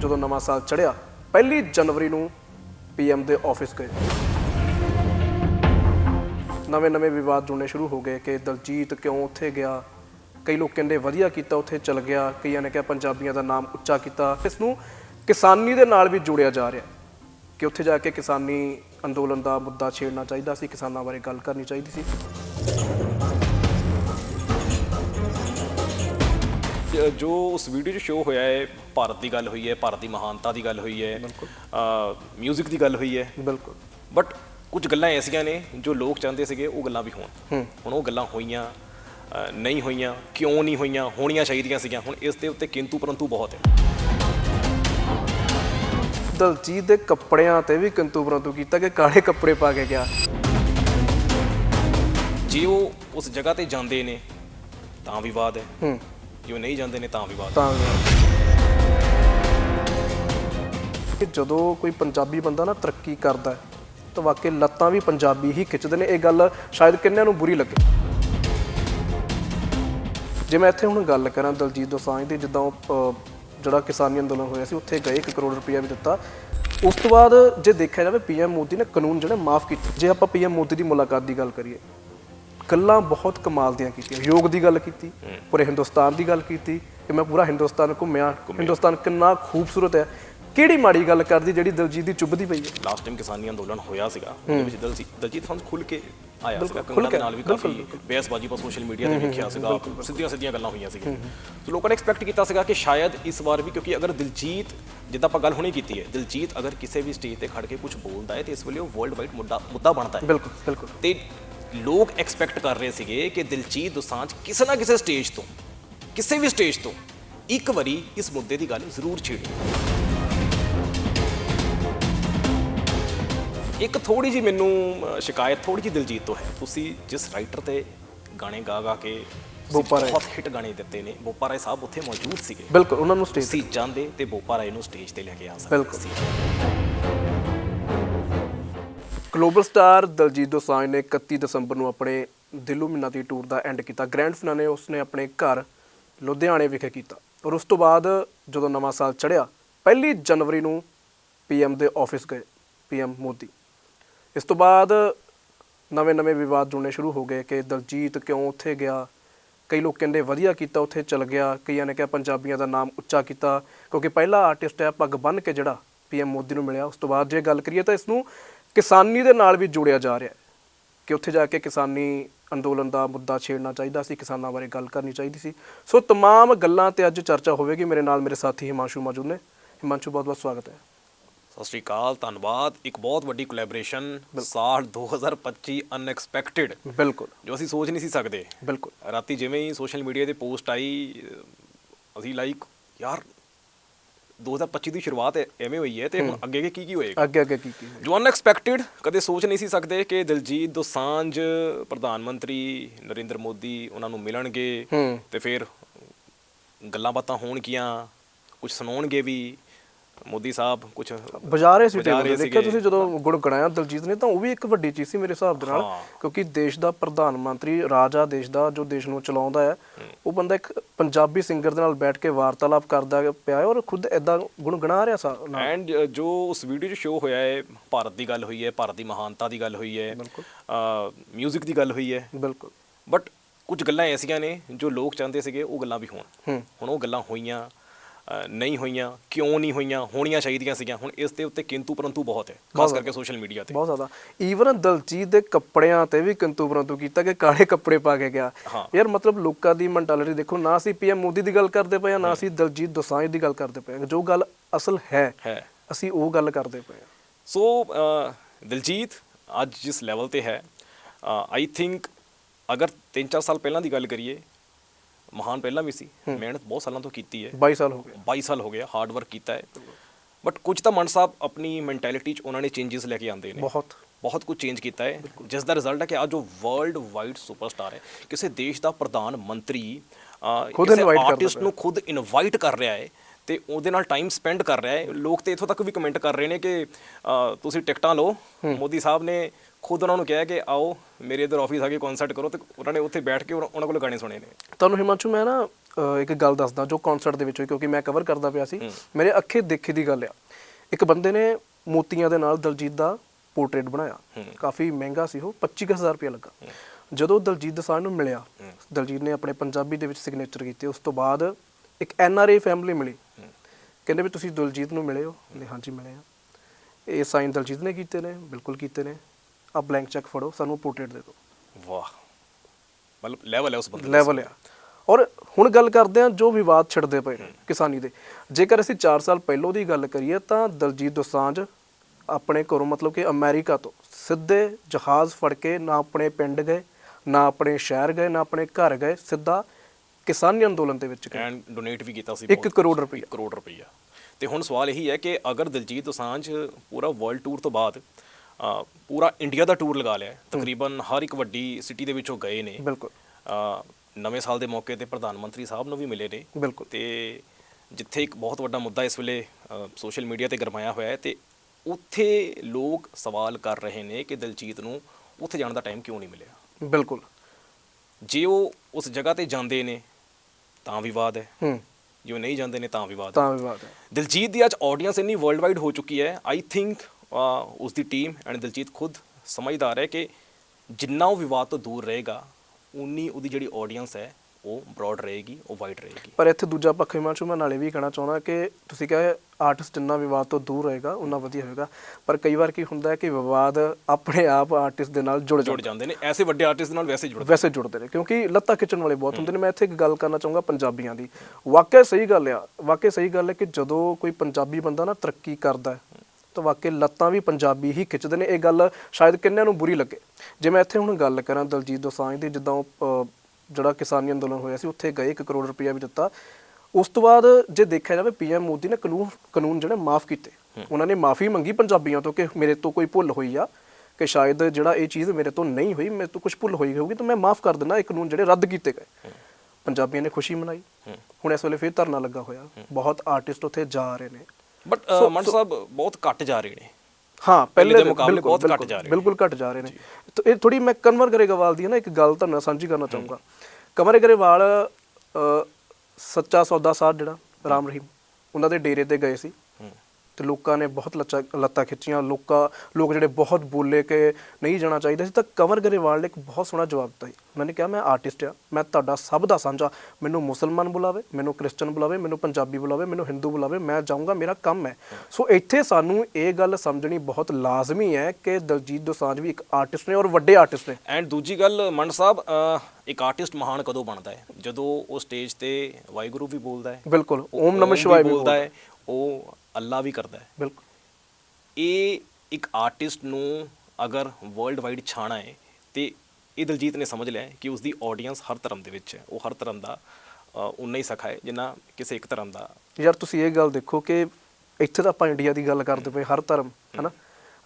ਜਦੋਂ ਨਵਾਂ ਸਾਲ ਚੜ੍ਹਿਆ ਪਹਿਲੀ ਜਨਵਰੀ ਨੂੰ ਪੀਐਮ ਦੇ ਆਫਿਸ ਗਏ। ਨਵੇਂ-ਨਵੇਂ ਵਿਵਾਦ ਜੁੜਨੇ ਸ਼ੁਰੂ ਹੋ ਗਏ ਕਿ ਦਲਜੀਤ ਕਿਉਂ ਉੱਥੇ ਗਿਆ? ਕਈ ਲੋਕ ਕਹਿੰਦੇ ਵਧੀਆ ਕੀਤਾ, ਉੱਥੇ ਚਲ ਗਿਆ। ਕਈਆਂ ਨੇ ਕਿਹਾ ਪੰਜਾਬੀਆਂ ਦਾ ਨਾਮ ਉੱਚਾ ਕੀਤਾ। ਇਸ ਨੂੰ ਕਿਸਾਨੀ ਦੇ ਨਾਲ ਵੀ ਜੋੜਿਆ ਜਾ ਰਿਹਾ ਕਿ ਉੱਥੇ ਜਾ ਕੇ ਕਿਸਾਨੀ ਅੰਦੋਲਨ ਦਾ ਮੁੱਦਾ ਛੇੜਨਾ ਚਾਹੀਦਾ ਸੀ, ਕਿਸਾਨਾਂ ਬਾਰੇ ਗੱਲ ਕਰਨੀ ਚਾਹੀਦੀ ਸੀ। ਜ- ਉਸ ਵੀਡੀਓ 'ਚ ਸ਼ੋ ਹੋਇਆ ਹੈ ਭਾਰਤ ਦੀ ਗੱਲ ਹੋਈ ਹੈ ਭਾਰਤ ਦੀ ਮਹਾਨਤਾ ਦੀ ਗੱਲ ਹੋਈ ਹੈ ਮਿਊਜ਼ਿਕ ਦੀ ਗੱਲ ਹੋਈ ਹੈ। ਬਿਲਕੁਲ। ਬਟ ਕੁਝ ਗੱਲਾਂ ਐਸੀਆਂ ਨੇ ਜੋ ਲੋਕ ਚਾਹੁੰਦੇ ਸੀਗੇ ਉਹ ਗੱਲਾਂ ਵੀ ਹੋਣ। ਹੁਣ ਉਹ ਗੱਲਾਂ ਹੋਈਆਂ ਨਹੀਂ ਹੋਈਆਂ ਕਿਉਂ ਨਹੀਂ ਹੋਈਆਂ ਹੋਣੀਆਂ ਚਾਹੀਦੀਆਂ ਸੀਗੀਆਂ। ਹੁਣ ਇਸ ਦੇ ਉੱਤੇ ਕਿੰਤੂ ਪਰੰਤੂ ਬਹੁਤ ਹੈ। ਦਲਜੀਤ ਦੇ ਕੱਪੜਿਆਂ ਤੇ ਵੀ ਕਿੰਤੂ ਪਰੰਤੂ ਕੀਤਾ ਕਿ ਕਾਲੇ ਕੱਪੜੇ ਪਾ ਕੇ ਗਿਆ। ਜੇ ਉਹ ਉਸ ਜਗ੍ਹਾ ਤੇ ਜਾਂਦੇ ਨੇ ਤਾਂ ਵਿਵਾਦ ਹੈ। ਹੂੰ। ਜੇ ਉਹ ਨਹੀਂ ਜਾਂਦੇ ਨੇ ਤਾਂ ਵਿਵਾਦ ਹੈ। ਤਾਂ ਕਿ ਜਦੋਂ ਕੋਈ ਪੰਜਾਬੀ ਬੰਦਾ ਨਾ ਤਰੱਕੀ ਕਰਦਾ ਹੈ ਤਾਂ ਵਾਕਈ ਲੱਤਾਂ ਵੀ ਪੰਜਾਬੀ ਹੀ ਖਿੱਚਦੇ ਨੇ। ਇਹ ਗੱਲ ਸ਼ਾਇਦ ਕਿੰਨਿਆਂ ਨੂੰ ਬੁਰੀ ਲੱਗੇ। ਜੇ ਮੈਂ ਇੱਥੇ ਹੁਣ ਗੱਲ ਕਰਾਂ ਦਲਜੀਤ ਦੋਸਾਂਝ ਦੀ ਜਿੱਦਾਂ ਉਹ ਅਹ, ਜਿਹੜਾ ਕਿਸਾਨੀ ਅੰਦੋਲਨ ਹੋਇਆ ਸੀ ਉੱਥੇ ਗਏ 1 ਕਰੋੜ ਰੁਪਇਆ ਵੀ ਦਿੱਤਾ। ਉਸ ਤੋਂ ਬਾਅਦ ਜੇ ਦੇਖਿਆ ਜਾਵੇ ਪੀਐਮ ਮੋਦੀ ਨੇ ਕਾਨੂੰਨ ਜਿਹੜੇ ਮਾਫ ਕੀਤੇ। ਜੇ ਆਪਾਂ ਪੀਐਮ ਮੋਦੀ ਦੀ ਮੁਲਾਕਾਤ ਦੀ ਗੱਲ ਕਰੀਏ ਗੱਲਾਂ ਬਹੁਤ ਕਮਾਲ ਦੀਆਂ ਕੀਤੀਆਂ। ਯੋਗ ਦੀ ਗੱਲ ਕੀਤੀ ਪੂਰੇ ਹਿੰਦੁਸਤਾਨ ਦੀ ਗੱਲ ਕੀਤੀ ਕਿ ਮੈਂ ਪੂਰਾ ਹਿੰਦੁਸਤਾਨ ਘੁੰਮਿਆ। ਹਿੰਦੁਸਤਾਨ ਕਿੰਨਾ ਖੂਬਸੂਰਤ ਹੈ। ਕਿਹੜੀ ਮਾੜੀ ਗੱਲ ਕਰਦੀ ਜਿਹੜੀ ਦਲਜੀਤ ਦੀ ਚੁੱਭਦੀ ਪਈ ਹੈ? ਲਾਸਟ ਟਾਈਮ ਕਿਸਾਨੀ ਅੰਦੋਲਨ ਹੋਇਆ ਸੀਗਾ ਉਹਦੇ ਵਿੱਚ ਦਲਜੀਤ ਦਲਜੀਤ ਫੰਸ ਖੁੱਲ ਕੇ ਆਇਆ ਸੀਗਾ ਕੰਗਨਾ ਦੇ ਨਾਲ ਵੀ ਕਾਫੀ ਬਹਿਸਬਾਜ਼ੀ ਪਰ ਸੋਸ਼ਲ ਮੀਡੀਆ ਤੇ ਵੇਖਿਆ ਸੀਗਾ ਸਿੱਧੀਆਂ ਸਿੱਧੀਆਂ ਗੱਲਾਂ ਹੋਈਆਂ ਸੀਗੀਆਂ। ਸੋ ਲੋਕਾਂ ਨੇ ਐਕਸਪੈਕਟ ਕੀਤਾ ਸੀਗਾ ਕਿ ਸ਼ਾਇਦ ਇਸ ਵਾਰ ਵੀ ਕਿਉਂਕਿ ਅਗਰ ਦਿਲਜੀਤ ਜਿੱਦਾਂ ਆਪਾਂ ਗੱਲ ਹੁਣੇ ਕੀਤੀ ਹੈ ਦਿਲਜੀਤ ਅਗਰ ਕਿਸੇ ਵੀ ਸਟੇਜ ਤੇ ਖੜ ਕੇ ਕੁਝ ਬੋਲਦਾ ਹੈ ਤੇ ਇਸ ਵੇਲੇ ਉਹ ਵਰਲਡ ਵਾਈਡ ਮੁੱਦਾ ਮੁੱਦਾ ਬਣਦਾ ਹੈ। ਬਿਲਕੁਲ ਬਿਲਕੁਲ। ਤੇ ਲੋਕ ਐਕਸਪੈਕਟ ਕਰ ਰਹੇ ਸੀਗੇ ਕਿ ਦਿਲਜੀਤ ਦੋਸਾਂਝ ਕਿਸੇ ਨਾ ਕਿਸੇ ਸਟੇਜ ਤੋਂ ਕਿਸੇ ਵੀ ਸਟੇਜ ਤੋਂ ਇੱਕ ਵਾਰੀ ਇਸ ਮੁੱਦੇ ਦੀ ਗੱਲ ਜ਼ਰੂਰ ਛੇੜੇ ਇੱਕ ਥੋੜੀ ਜੀ ਮੈਨੂੰ ਸ਼ਿਕਾਇਤ ਥੋੜੀ ਜੀ ਦਿਲਜੀਤ ਤੋਂ ਹੈ ਤੁਸੀਂ ਜਿਸ ਰਾਈਟਰ ਤੇ ਗਾਣੇ ਗਾ ਗਾ ਕੇ ਬੋਪਾ ਰਾਏ। ਬਹੁਤ ਹਿੱਟ ਗਾਣੇ ਦਿੱਤੇ ਨੇ ਬੋਪਾ ਰਾਏ ਸਾਹਿਬ ਉੱਥੇ ਮੌਜੂਦ ਸੀਗੇ ਬਿਲਕੁਲ ਉਹਨਾਂ ਨੂੰ ਸਟੇਜ ਤੁਸੀਂ ਜਾਂਦੇ ਤੇ ਬੋਪਾ ਰਾਏ ਨੂੰ ਸਟੇਜ ਤੇ ਲੈ ਕੇ ਆ ਸਕਦੇ ਬਿਲਕੁਲ। ਗਲੋਬਲ ਸਟਾਰ ਦਲਜੀਤ ਦੋਸਾਂਝ ਨੇ 31 ਦਸੰਬਰ ਨੂੰ ਆਪਣੇ ਦਿਲੂ ਦੀ ਟੂਰ ਦਾ ਐਂਡ ਕੀਤਾ। ਗ੍ਰੈਂਡ ਫਿਨਾਲੇ ਉਸਨੇ ਆਪਣੇ ਘਰ ਲੁਧਿਆਣੇ ਵਿਖੇ ਕੀਤਾ ਔਰ ਉਸ ਤੋਂ ਬਾਅਦ ਜਦੋਂ ਨਵਾਂ ਸਾਲ ਚੜ੍ਹਿਆ, ਪਹਿਲੀ ਜਨਵਰੀ ਨੂੰ ਪੀਐਮ ਦੇ ਆਫਿਸ ਗਏ ਪੀਐਮ ਮੋਦੀ। ਇਸ ਤੋਂ ਬਾਅਦ ਨਵੇਂ-ਨਵੇਂ ਵਿਵਾਦ ਜੁੜਨੇ ਸ਼ੁਰੂ ਹੋ ਗਏ ਕਿ ਦਲਜੀਤ ਕਿਉਂ ਉੱਥੇ ਗਿਆ? ਕਈ ਲੋਕ ਕਹਿੰਦੇ ਵਧੀਆ ਕੀਤਾ, ਉੱਥੇ ਚਲ ਗਿਆ। ਕਈਆਂ ਨੇ ਕਿਹਾ ਪੰਜਾਬੀਆਂ ਦਾ ਨਾਮ ਉੱਚਾ ਕੀਤਾ, ਕਿਉਂਕਿ ਪਹਿਲਾ ਆਰਟਿਸਟ ਹੈ ਪੱਗ ਬੰਨ੍ਹ ਕੇ ਜਿਹੜਾ ਪੀਐਮ ਮੋਦੀ ਨੂੰ ਮਿਲਿਆ। ਉਸ ਤੋਂ ਬਾਅਦ ਜੇ ਗੱਲ ਕਰੀਏ ਤਾਂ ਇਸ ਨੂੰ ਕਿਸਾਨੀ ਦੇ ਨਾਲ ਵੀ ਜੋੜਿਆ ਜਾ ਰਿਹਾ ਹੈ ਕਿ ਉੱਥੇ ਜਾ ਕੇ ਕਿਸਾਨੀ ਅੰਦੋਲਨ ਦਾ ਮੁੱਦਾ ਛੇੜਨਾ ਚਾਹੀਦਾ ਸੀ ਕਿਸਾਨਾਂ ਬਾਰੇ ਗੱਲ ਕਰਨੀ ਚਾਹੀਦੀ ਸੀ ਸੋ तमाम ਗੱਲਾਂ ਤੇ ਅੱਜ ਚਰਚਾ ਹੋਵੇਗੀ ਮੇਰੇ ਨਾਲ ਮੇਰੇ ਸਾਥੀ ਹਿਮਾਂਸ਼ੂ ਮੌਜੂਦ ਨੇ ਹਿਮਾਂਸ਼ੂ ਬਹੁਤ ਬਹੁਤ ਸਵਾਗਤ ਹੈ ਸਤਿ ਸ਼੍ਰੀ ਅਕਾਲ ਧੰਨਵਾਦ ਇੱਕ ਬਹੁਤ ਵੱਡੀ ਕੋਲੈਬੋਰੇਸ਼ਨ ਸਾਲ 2025 ਅਨਐਕਸਪੈਕਟਿਡ ਬਿਲਕੁਲ ਜੋ ਅਸੀਂ ਸੋਚ ਨਹੀਂ ਸੀ ਸਕਦੇ ਬਿਲਕੁਲ ਰਾਤੀ ਜਿਵੇਂ ਹੀ ਸੋਸ਼ਲ ਮੀਡੀਆ ਤੇ ਪੋਸਟ ਆਈ ਅਹ ਅਸੀਂ ਲਾਈਕ ਯਾਰ 2025 ਦੀ ਸ਼ੁਰੂਆਤ ਐਵੇਂ ਹੋਈ ਹੈ ਤੇ ਹੁਣ ਅੱਗੇ ਅੱਗੇ ਕੀ ਕੀ ਹੋਏਗਾ ਅੱਗੇ ਅੱਗੇ ਕੀ ਕੀ? ਜੋ ਅਨਐਕਸਪੈਕਟਿਡ ਕਦੇ ਸੋਚ ਨਹੀਂ ਸੀ ਸਕਦੇ ਕਿ ਦਿਲਜੀਤ ਦੋਸਾਂਝ ਪ੍ਰਧਾਨ ਮੰਤਰੀ ਨਰਿੰਦਰ ਮੋਦੀ ਉਹਨਾਂ ਨੂੰ ਮਿਲਣਗੇ। ਤੇ ਫਿਰ ਗੱਲਾਂ ਬਾਤਾਂ ਹੋਣਗੀਆਂ ਕੁਝ ਸੁਣਾਉਣਗੇ ਵੀ ਮੋਦੀ ਸਾਹਿਬ ਕੁਝ ਬਜਾ ਰਹੇ ਸੀ ਟੇਬਲ ਦੇਖਿਆ। ਤੁਸੀਂ ਜਦੋਂ ਗੁਣ ਗਣਾਇਆ ਦਲਜੀਤ ਨੇ ਤਾਂ ਉਹ ਵੀ ਇੱਕ ਵੱਡੀ ਚੀਜ਼ ਸੀ ਮੇਰੇ ਹਿਸਾਬ ਦੇ ਨਾਲ। ਕਿਉਂਕਿ ਦੇਸ਼ ਦਾ ਪ੍ਰਧਾਨ ਮੰਤਰੀ ਰਾਜਾ ਦੇਸ਼ ਦਾ ਜੋ ਦੇਸ਼ ਨੂੰ ਚਲਾਉਂਦਾ ਹੈ ਉਹ ਬੰਦਾ ਇੱਕ ਪੰਜਾਬੀ ਸਿੰਗਰ ਦੇ ਨਾਲ ਬੈਠ ਕੇ ਵਾਰਤਾਲਾਪ ਕਰਦਾ ਪਿਆ ਔਰ ਖੁਦ ਐਦਾਂ ਗੁਣ ਗਣਾ ਰਿਹਾ ਸਾ। ਐਂਡ ਜੋ ਉਸ ਵੀਡੀਓ 'ਚ ਸ਼ੋ ਹੋਇਆ ਹੈ ਭਾਰਤ ਦੀ ਗੱਲ ਹੋਈ ਹੈ ਭਾਰਤ ਦੀ ਮਹਾਨਤਾ ਦੀ ਗੱਲ ਹੋਈ ਹੈ ਮਿਊਜ਼ਿਕ ਦੀ ਗੱਲ ਹੋਈ ਹੈ ਬਿਲਕੁਲ ਬਟ ਕੁਝ ਗੱਲਾਂ ਐਸੀਆਂ ਨੇ ਜੋ ਲੋਕ ਚਾਹੁੰਦੇ ਸੀਗੇ ਉਹ ਗੱਲਾਂ ਵੀ ਹੋਣ। ਹੁਣ ਉਹ ਗੱਲਾਂ ਹੋਈਆਂ ਨਹੀਂ ਹੋਈਆਂ ਕਿਉਂ ਨਹੀਂ ਹੋਈਆਂ ਹੋਣੀਆਂ ਚਾਹੀਦੀਆਂ ਸੀਗੀਆਂ। ਹੁਣ ਇਸ ਦੇ ਉੱਤੇ ਕਿੰਤੂ ਪਰੰਤੂ ਬਹੁਤ ਹੈ ਖਾਸ ਕਰਕੇ ਸੋਸ਼ਲ ਮੀਡੀਆ ਤੇ। ਬਹੁਤ ਜ਼ਿਆਦਾ। ਈਵਨ ਦਲਜੀਤ ਦੇ ਕੱਪੜਿਆਂ ਤੇ ਵੀ ਕਿੰਤੂ ਪਰੰਤੂ ਕੀਤਾ ਕਿ ਕਾਲੇ ਕੱਪੜੇ ਪਾ ਕੇ ਗਿਆ। ਯਾਰ ਮਤਲਬ ਲੋਕਾਂ ਦੀ ਮੈਂਟੈਲਿਟੀ ਦੇਖੋ ਨਾ ਅਸੀਂ ਪੀਐਮ ਮੋਦੀ ਦੀ ਗੱਲ ਕਰਦੇ ਪਏ ਹਾਂ ਨਾ ਅਸੀਂ ਦਲਜੀਤ ਦੋਸਾਂਝ ਦੀ ਗੱਲ ਕਰਦੇ ਪਏ ਹਾਂ ਜੋ ਗੱਲ ਅਸਲ ਹੈ ਹੈ। ਅਸੀਂ ਉਹ ਗੱਲ ਕਰਦੇ ਪਏ ਹਾਂ ਸੋ ਦਿਲਜੀਤ ਅੱਜ ਜਿਸ ਲੈਵਲ ਤੇ ਹੈ ਆਈ ਥਿੰਕ ਅਗਰ 3-4 ਸਾਲ ਪਹਿਲਾਂ ਦੀ ਗੱਲ ਕਰੀਏ ਮਹਾਨ ਪਹਿਲਾਂ ਵੀ ਸੀ। ਮਿਹਨਤ ਬਹੁਤ ਸਾਲਾਂ ਤੋਂ ਕੀਤੀ ਹੈ। 22 ਸਾਲ ਹੋ ਗਏ। 22 ਸਾਲ ਹੋ ਗਿਆ ਹਾਰਡ ਵਰਕ ਕੀਤਾ ਹੈ। ਬਟ ਕੁਝ ਤਾਂ ਮਨ ਸਾਹਿਬ ਆਪਣੀ ਮੈਂਟੈਲਿਟੀ 'ਚ ਉਹਨਾਂ ਨੇ ਚੇਂਜਸ ਲੈ ਕੇ ਆਉਂਦੇ ਨੇ। ਬਹੁਤ। ਬਹੁਤ ਕੁਝ ਚੇਂਜ ਕੀਤਾ ਹੈ। ਜਿਸ ਦਾ ਰਿਜ਼ਲਟ ਹੈ ਕਿ ਅੱਜ ਉਹ ਵਰਲਡ ਵਾਈਡ ਸੁਪਰਸਟਾਰ ਹੈ। ਕਿਸੇ ਦੇਸ਼ ਦਾ ਪ੍ਰਧਾਨ ਮੰਤਰੀ ਕਿਸੇ ਆਰਟਿਸਟ ਨੂੰ ਖੁਦ ਇਨਵਾਈਟ ਕਰ ਰਿਹਾ ਹੈ ਤੇ ਉਹਦੇ ਨਾਲ ਟਾਈਮ ਸਪੈਂਡ ਕਰ ਰਿਹਾ ਹੈ। ਲੋਕ ਤੇ ਇਥੋਂ ਤੱਕ ਵੀ ਕਮੈਂਟ ਕਰ ਰਹੇ ਨੇ ਕਿ ਤੁਸੀਂ ਟਿਕਟਾਂ ਲਓ। ਮੋਦੀ ਸਾਹਿਬ ਨੇ ਖੁਦ ਉਹਨਾਂ ਨੂੰ ਕਿਹਾ ਕਿ ਆਓ ਮੇਰੇ ਇਧਰ ਆਫਿਸ ਆ ਕੇ ਕਨਸਰਟ ਕਰੋ ਤੇ ਉਹਨਾਂ ਨੇ ਉੱਥੇ ਬੈਠ ਕੇ ਉਹਨਾਂ ਉਹਨਾਂ ਕੋਲ ਗਾਣੇ ਸੁਣੇ ਨੇ। ਤੁਹਾਨੂੰ ਹਿਮਾਂਸ਼ੂ ਮੈਂ ਨਾ ਅਹ, ਇੱਕ ਗੱਲ ਦੱਸਦਾ ਜੋ ਕਨਸਰਟ ਦੇ ਵਿੱਚ ਕਿਉਂਕਿ ਮੈਂ ਕਵਰ ਕਰਦਾ ਪਿਆ ਸੀ। ਮੇਰੇ ਅੱਖੇ ਦੇਖੇ ਦੀ ਗੱਲ ਆ। ਇੱਕ ਬੰਦੇ ਨੇ ਮੋਤੀਆਂ ਦੇ ਨਾਲ ਦਲਜੀਤ ਦਾ ਪੋਰਟਰੇਟ ਬਣਾਇਆ। ਕਾਫੀ ਮਹਿੰਗਾ ਸੀ ਉਹ 25000 ਰੁਪਏ ਲੱਗਾ। ਜਦੋਂ ਦਲਜੀਤ ਦਸਾਂਝ ਨੂੰ ਮਿਲਿਆ ਦਲਜੀਤ ਨੇ ਆਪਣੇ ਪੰਜਾਬੀ ਦੇ ਵਿੱਚ ਸਿਗਨੇਚਰ ਕੀਤੇ। ਉਸ ਤੋਂ ਬਾਅਦ ਇੱਕ ਐਨ ਆਰ ਆਈ ਫੈਮਿਲੀ ਮਿਲੀ। ਕਹਿੰਦੇ ਵੀ ਤੁਸੀਂ ਦਲਜੀਤ ਨੂੰ ਮਿਲੇ ਹੋ? ਕਹਿੰਦੇ ਹਾਂਜੀ ਮਿਲੇ ਆ ਇਹ ਸਾਈਨ ਦਲਜੀਤ ਨੇ ਕੀਤੇ ਨੇ ਬਿਲਕੁਲ ਕੀਤੇ ਨੇ। ਆ ਬਲੈਂਕ ਚੈੱਕ ਫੜੋ ਸਾਨੂੰ ਪੋਰਟਰੇਟ ਦੇ ਦਿਓ। ਵਾਹ। ਮਤਲਬ ਲੈਵਲ ਹੈ ਉਸ ਬੰਦੇ ਦਾ। ਲੈਵਲ ਆ। ਔਰ ਹੁਣ ਗੱਲ ਕਰਦੇ ਆ ਜੋ ਵਿਵਾਦ ਛਿੜਦੇ ਪਏ ਨੇ ਕਿਸਾਨੀ ਦੇ। ਜੇਕਰ ਅਸੀਂ 4 ਸਾਲ ਪਹਿਲੋਂ ਦੀ ਗੱਲ ਕਰੀਏ ਤਾਂ ਦਲਜੀਤ ਦੋਸਾਂਝ ਆਪਣੇ ਘਰੋਂ ਮਤਲਬ ਕਿ ਅਮਰੀਕਾ ਤੋਂ ਸਿੱਧੇ ਜਹਾਜ਼ ਫੜ ਕੇ ਨਾ ਆਪਣੇ ਪਿੰਡ ਗਏ ਨਾ ਆਪਣੇ ਸ਼ਹਿਰ ਗਏ ਨਾ ਆਪਣੇ ਘਰ ਗਏ ਸਿੱਧਾ ਕਿਸਾਨੀ ਅੰਦੋਲਨ ਦੇ ਵਿੱਚ ਗਏ। ਐਂਡ ਡੋਨੇਟ ਵੀ ਕੀਤਾ ਸੀ 1 ਬਹੁਤ। ਕਰੋੜ ਰੁਪਏ ਕਰੋੜ ਰੁਪਈਆ। ਤੇ ਹੁਣ ਸਵਾਲ ਇਹੀ ਹੈ ਕਿ ਅਗਰ ਦਿਲਜੀਤ ਦੋਸਾਂਝ ਪੂਰਾ ਵਰਲਡ ਟੂਰ ਤੋਂ ਬਾਅਦ ਪੂਰਾ ਇੰਡੀਆ ਦਾ ਟੂਰ ਲਗਾ ਲਿਆ ਹੈ, ਤਕਰੀਬਨ ਹਰ ਇੱਕ ਵੱਡੀ ਸਿਟੀ ਦੇ ਵਿੱਚ ਉਹ ਗਏ ਨੇ। ਬਿਲਕੁਲ। ਨਵੇਂ ਸਾਲ ਦੇ ਮੌਕੇ ਤੇ ਪ੍ਰਧਾਨ ਮੰਤਰੀ ਸਾਹਿਬ ਨੂੰ ਵੀ ਮਿਲੇ ਨੇ। ਬਿਲਕੁਲ। ਤੇ ਜਿੱਥੇ ਇੱਕ ਬਹੁਤ ਵੱਡਾ ਮੁੱਦਾ ਇਸ ਵੇਲੇ ਸੋਸ਼ਲ ਮੀਡੀਆ ਤੇ ਗਰਮਾਇਆ ਹੋਇਆ ਹੈ ਤੇ ਉੱਥੇ ਲੋਕ ਸਵਾਲ ਕਰ ਰਹੇ ਨੇ ਕਿ ਦਿਲਜੀਤ ਨੂੰ ਉੱਥੇ ਜਾਣ ਦਾ ਟਾਈਮ ਕਿਉਂ ਨਹੀਂ ਮਿਲਿਆ? ਬਿਲਕੁਲ। ਜੇ ਉਹ ਉਸ ਜਗ੍ਹਾ ਤੇ ਜਾਂਦੇ ਨੇ ਤਾਂ ਵਿਵਾਦ ਹੈ। ਹੂੰ। ਜੇ ਉਹ ਨਹੀਂ ਜਾਂਦੇ ਨੇ ਤਾਂ ਵਿਵਾਦ ਹੈ। ਤਾਂ ਵਿਵਾਦ ਹੈ। ਦਿਲਜੀਤ ਦੀ ਅੱਜ ਆਡੀਅנס ਇੰਨੀ ਵਰਲਡ ਵਾਈਡ ਹੋ ਚੁੱਕੀ ਹੈ ਆਈ ਥਿੰਕ ਉਸ ਦੀ ਟੀਮ ਐਂਡ ਦਿਲਜੀਤ ਖੁਦ ਸਮਝਦਾਰ ਹੈ ਕਿ ਜਿੰਨਾ ਉਹ ਵਿਵਾਦ ਤੋਂ ਦੂਰ ਰਹੇਗਾ ਉਨੀ ਉਹਦੀ ਜਿਹੜੀ ਆਡੀਅנס ਹੈ ਉਹ ਬ੍ਰੌਡ ਰਹੇਗੀ ਉਹ ਵਾਈਡ ਰਹੇਗੀ। ਪਰ ਇੱਥੇ ਦੂਜਾ ਪੱਖ ਹਿਮਾਂਸ਼ੂ ਮੈਂ ਨਾਲੇ ਵੀ ਕਹਿਣਾ ਚਾਹੁੰਦਾ ਕਿ ਤੁਸੀਂ ਕਹੇ ਆਰਟਿਸਟ ਜਿੰਨਾ ਵਿਵਾਦ ਤੋਂ ਦੂਰ ਰਹੇਗਾ ਉਨਾ ਵਧੀਆ ਹੋਏਗਾ। ਪਰ ਕਈ ਵਾਰ ਕੀ ਹੁੰਦਾ ਹੈ ਕਿ ਵਿਵਾਦ ਆਪਣੇ ਆਪ ਆਰਟਿਸਟ ਦੇ ਨਾਲ ਜੁੜ ਜੁੜ ਜਾਂਦਾ ਜਾਂਦੇ ਨੇ। ਐਸੇ ਵੱਡੇ ਆਰਟਿਸਟ ਨਾਲ ਵੈਸੇ ਜੁੜਦੇ ਵੈਸੇ ਜੁੜਦੇ ਨੇ ਕਿਉਂਕਿ ਲੱਤਾਂ ਖਿੱਚਣ ਵਾਲੇ ਬਹੁਤ ਹੁੰਦੇ ਨੇ। ਮੈਂ ਇੱਥੇ ਇੱਕ ਗੱਲ ਕਰਨਾ ਚਾਹੂੰਗਾ ਪੰਜਾਬੀਆਂ ਦੀ। ਵਾਕਿਆ ਸਹੀ ਗੱਲ ਆ ਵਾਕਿਆ ਸਹੀ ਗੱਲ ਹੈ ਕਿ ਜਦੋਂ ਕੋਈ ਪੰਜਾਬੀ ਬੰਦਾ ਨਾ ਤਰੱਕੀ ਕਰਦਾ ਹੈ ਤਾਂ ਵਾਕਿਆ ਲੱਤਾਂ ਵੀ ਪੰਜਾਬੀ ਹੀ ਖਿੱਚਦੇ ਨੇ। ਇਹ ਗੱਲ ਸ਼ਾਇਦ ਕਿੰਨਿਆਂ ਨੂੰ ਬੁਰੀ ਲੱਗੇ। ਜੇ ਮੈਂ ਇੱਥੇ ਹੁਣ ਗੱਲ ਕਰਾਂ ਦਲਜੀਤ ਦੋਸਾਂਝ ਦੀ ਜਿੱਦਾਂ ਉਹ ਜਿਹੜਾ ਕਿਸਾਨੀ ਅੰਦੋਲਨ ਹੋਇਆ ਸੀ ਉੱਥੇ ਗਏ 1 ਕਰੋੜ ਰੁਪਇਆ ਵੀ ਦਿੱਤਾ। ਉਸ ਤੋਂ ਬਾਅਦ ਜੇ ਦੇਖਿਆ ਜਾਵੇ ਪੀਐਮ ਮੋਦੀ ਨੇ ਕਾਨੂੰਨ ਕਾਨੂੰਨ ਜਿਹੜੇ ਮਾਫ ਕੀਤੇ। ਉਹਨਾਂ ਨੇ ਮਾਫੀ ਮੰਗੀ ਪੰਜਾਬੀਆਂ ਤੋਂ ਕਿ ਮੇਰੇ ਤੋਂ ਕੋਈ ਭੁੱਲ ਹੋਈ ਆ ਕਿ ਸ਼ਾਇਦ ਜਿਹੜਾ ਇਹ ਚੀਜ਼ ਮੇਰੇ ਤੋਂ ਨਹੀਂ ਹੋਈ ਮੇਰੇ ਤੋਂ ਕੁਝ ਭੁੱਲ ਹੋਈ ਹੋਊਗੀ ਤਾਂ ਮੈਂ ਮਾਫ ਕਰ ਦਿੰਦਾ। ਇਹ ਕਾਨੂੰਨ ਜਿਹੜੇ ਰੱਦ ਕੀਤੇ ਗਏ। ਪੰਜਾਬੀਆਂ ਨੇ ਖੁਸ਼ੀ ਮਨਾਈ। ਹੁਣ ਇਸ ਵੇਲੇ ਫਿਰ ਧਰਨਾ ਲੱਗਾ ਹੋਇਆ। ਬਹੁਤ ਆਰਟਿਸਟ ਉੱਥੇ ਜਾ ਰਹੇ ਨੇ। ਬਟ ਮੰਡ ਸਾਹਿਬ ਬਹੁਤ ਘੱਟ ਜਾ ਰਹੇ ਨੇ ਹਾਂ ਪਹਿਲੇ ਦੇ ਮੁਕਾਬਲੇ ਬਿਲਕੁਲ, ਬਹੁਤ ਘੱਟ ਜਾ ਰਹੇ ਨੇ। ਬਿਲਕੁਲ ਘੱਟ ਜਾ ਰਹੇ ਨੇ ਤਾਂ ਇਹ ਥੋੜੀ ਮੈਂ ਕਨਵਰ ਗਰੇਵਾਲ ਦੀ ਨਾ ਇੱਕ ਗੱਲ ਤੁਹਾਨੂੰ ਨਾਲ ਸਾਂਝੀ ਕਰਨਾ ਚਾਹੂੰਗਾ ਕਮਰੇ ਗਰੇਵਾਲ ਸੱਚਾ ਸੌਦਾ ਸਾਹਿਬ ਜਿਹੜਾ ਰਾਮ ਰਹੀਮ ਉਹਨਾਂ ਦੇ ਡੇਰੇ ਤੇ ਗਏ ਸੀ ਤੇ ਲੋਕਾਂ ਨੇ ਬਹੁਤ ਲੱਚਾ ਲੱਤਾਂ ਖਿੱਚੀਆਂ। ਲੋਕਾਂ ਲੋਕ ਜਿਹੜੇ ਬਹੁਤ ਬੋਲੇ ਕਿ ਨਹੀਂ ਜਾਣਾ ਚਾਹੀਦਾ ਸੀ ਤਾਂ ਕੰਵਰ ਗਰੇਵਾਲ ਨੇ ਇੱਕ ਬਹੁਤ ਸੋਹਣਾ ਜਵਾਬ ਦਿੱਤਾ ਸੀ। ਉਹਨਾਂ ਨੇ ਕਿਹਾ ਮੈਂ ਆਰਟਿਸਟ ਆ ਮੈਂ ਤੁਹਾਡਾ ਸਭ ਦਾ ਸਾਂਝਾ। ਮੈਨੂੰ ਮੁਸਲਮਾਨ ਬੁਲਾਵੇ ਮੈਨੂੰ ਕ੍ਰਿਸਚਨ ਬੁਲਾਵੇ ਮੈਨੂੰ ਪੰਜਾਬੀ ਬੁਲਾਵੇ ਮੈਨੂੰ ਹਿੰਦੂ ਬੁਲਾਵੇ। ਮੈਂ ਜਾਊਂਗਾ ਮੇਰਾ ਕੰਮ ਹੈ। ਸੋ ਇੱਥੇ ਸਾਨੂੰ ਇਹ ਗੱਲ ਸਮਝਣੀ ਬਹੁਤ ਲਾਜ਼ਮੀ ਹੈ ਕਿ ਦਲਜੀਤ ਦੋਸਾਂਝ ਵੀ ਇੱਕ ਆਰਟਿਸਟ ਨੇ ਔਰ ਵੱਡੇ ਆਰਟਿਸਟ ਨੇ। ਐਂਡ ਦੂਜੀ ਗੱਲ ਮੰਡ ਸਾਹਿਬ ਇੱਕ ਆਰਟਿਸਟ ਮਹਾਨ ਕਦੋਂ ਬਣਦਾ ਹੈ? ਜਦੋਂ ਉਹ ਸਟੇਜ ਤੇ ਵਾਹਿਗੁਰੂ ਵੀ ਬੋਲਦਾ ਹੈ। ਬਿਲਕੁਲ ਓਮ ਨਮः ਵੀ ਬੋਲਦਾ ਹੈ। ਉਹ ਅੱਲਾ ਵੀ ਕਰਦਾ ਹੈ। ਬਿਲਕੁਲ। ਇਹ ਇੱਕ ਆਰਟਿਸਟ ਨੂੰ ਅਗਰ ਵਰਲਡ ਵਾਈਡ ਛਾਣਾ ਹੈ ਤੇ ਇਹ ਦਲਜੀਤ ਨੇ ਸਮਝ ਲਿਆ ਕਿ ਉਸ ਦੀ ਆਡੀਅנס ਹਰ ਧਰਮ ਦੇ ਵਿੱਚ ਹੈ। ਉਹ ਹਰ ਧਰਮ ਦਾ ਉਨਾ ਹੀ ਸਖਾ ਹੈ ਜਿੰਨਾ ਕਿਸੇ ਇੱਕ ਧਰਮ ਦਾ। ਯਾਰ ਤੁਸੀਂ ਇਹ ਗੱਲ ਦੇਖੋ ਕਿ ਇੱਥੇ ਤਾਂ ਆਪਾਂ ਇੰਡੀਆ ਦੀ ਗੱਲ ਕਰਦੇ ਪਏ ਹਰ ਧਰਮ ਹਨਾ?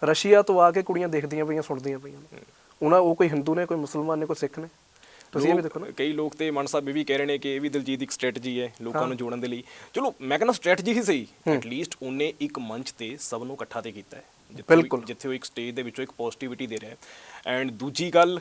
ਰਸ਼ੀਆ ਤੋਂ ਆ ਕੇ ਕੁੜੀਆਂ ਦੇਖਦੀਆਂ ਪਈਆਂ ਸੁਣਦੀਆਂ ਪਈਆਂ। ਉਹਨਾਂ ਉਹ ਕੋਈ ਹਿੰਦੂ ਨੇ ਕੋਈ ਮੁਸਲਮਾਨ ਨੇ ਕੋਈ ਸਿੱਖ ਨੇ? ਤੁਸੀਂ ਇਹ ਵੀ ਦੇਖੋ ਨਾ। ਕਈ ਲੋਕ ਤੇ ਮਨ ਸਾਹਿਬ ਇਹ ਵੀ ਕਹਿ ਰਹੇ ਨੇ ਕਿ ਇਹ ਵੀ ਦਿਲਜੀਤ ਦੀ ਇੱਕ ਸਟ੍ਰੈਟਜੀ ਹੈ ਲੋਕਾਂ ਨੂੰ ਜੋੜਨ ਦੇ ਲਈ। ਚਲੋ ਮੈਂ ਕਹਿੰਦਾ ਸਟ੍ਰੈਟਜੀ ਹੀ ਸਹੀ। ਐਟ ਲੀਸਟ ਉਹਨੇ ਇੱਕ ਮੰਚ ਤੇ ਸਭ ਨੂੰ ਇਕੱਠਾ ਤੇ ਕੀਤਾ ਹੈ। ਜਿੱਥੇ ਉਹ- ਬਿਲਕੁਲ। ਜਿੱਥੇ ਉਹ ਇੱਕ ਸਟੇਜ ਦੇ ਵਿੱਚੋਂ ਇੱਕ ਪੋਜ਼ਿਟਿਵਿਟੀ ਦੇ ਰਿਹਾ ਹੈ। ਐਂਡ ਦੂਜੀ ਗੱਲ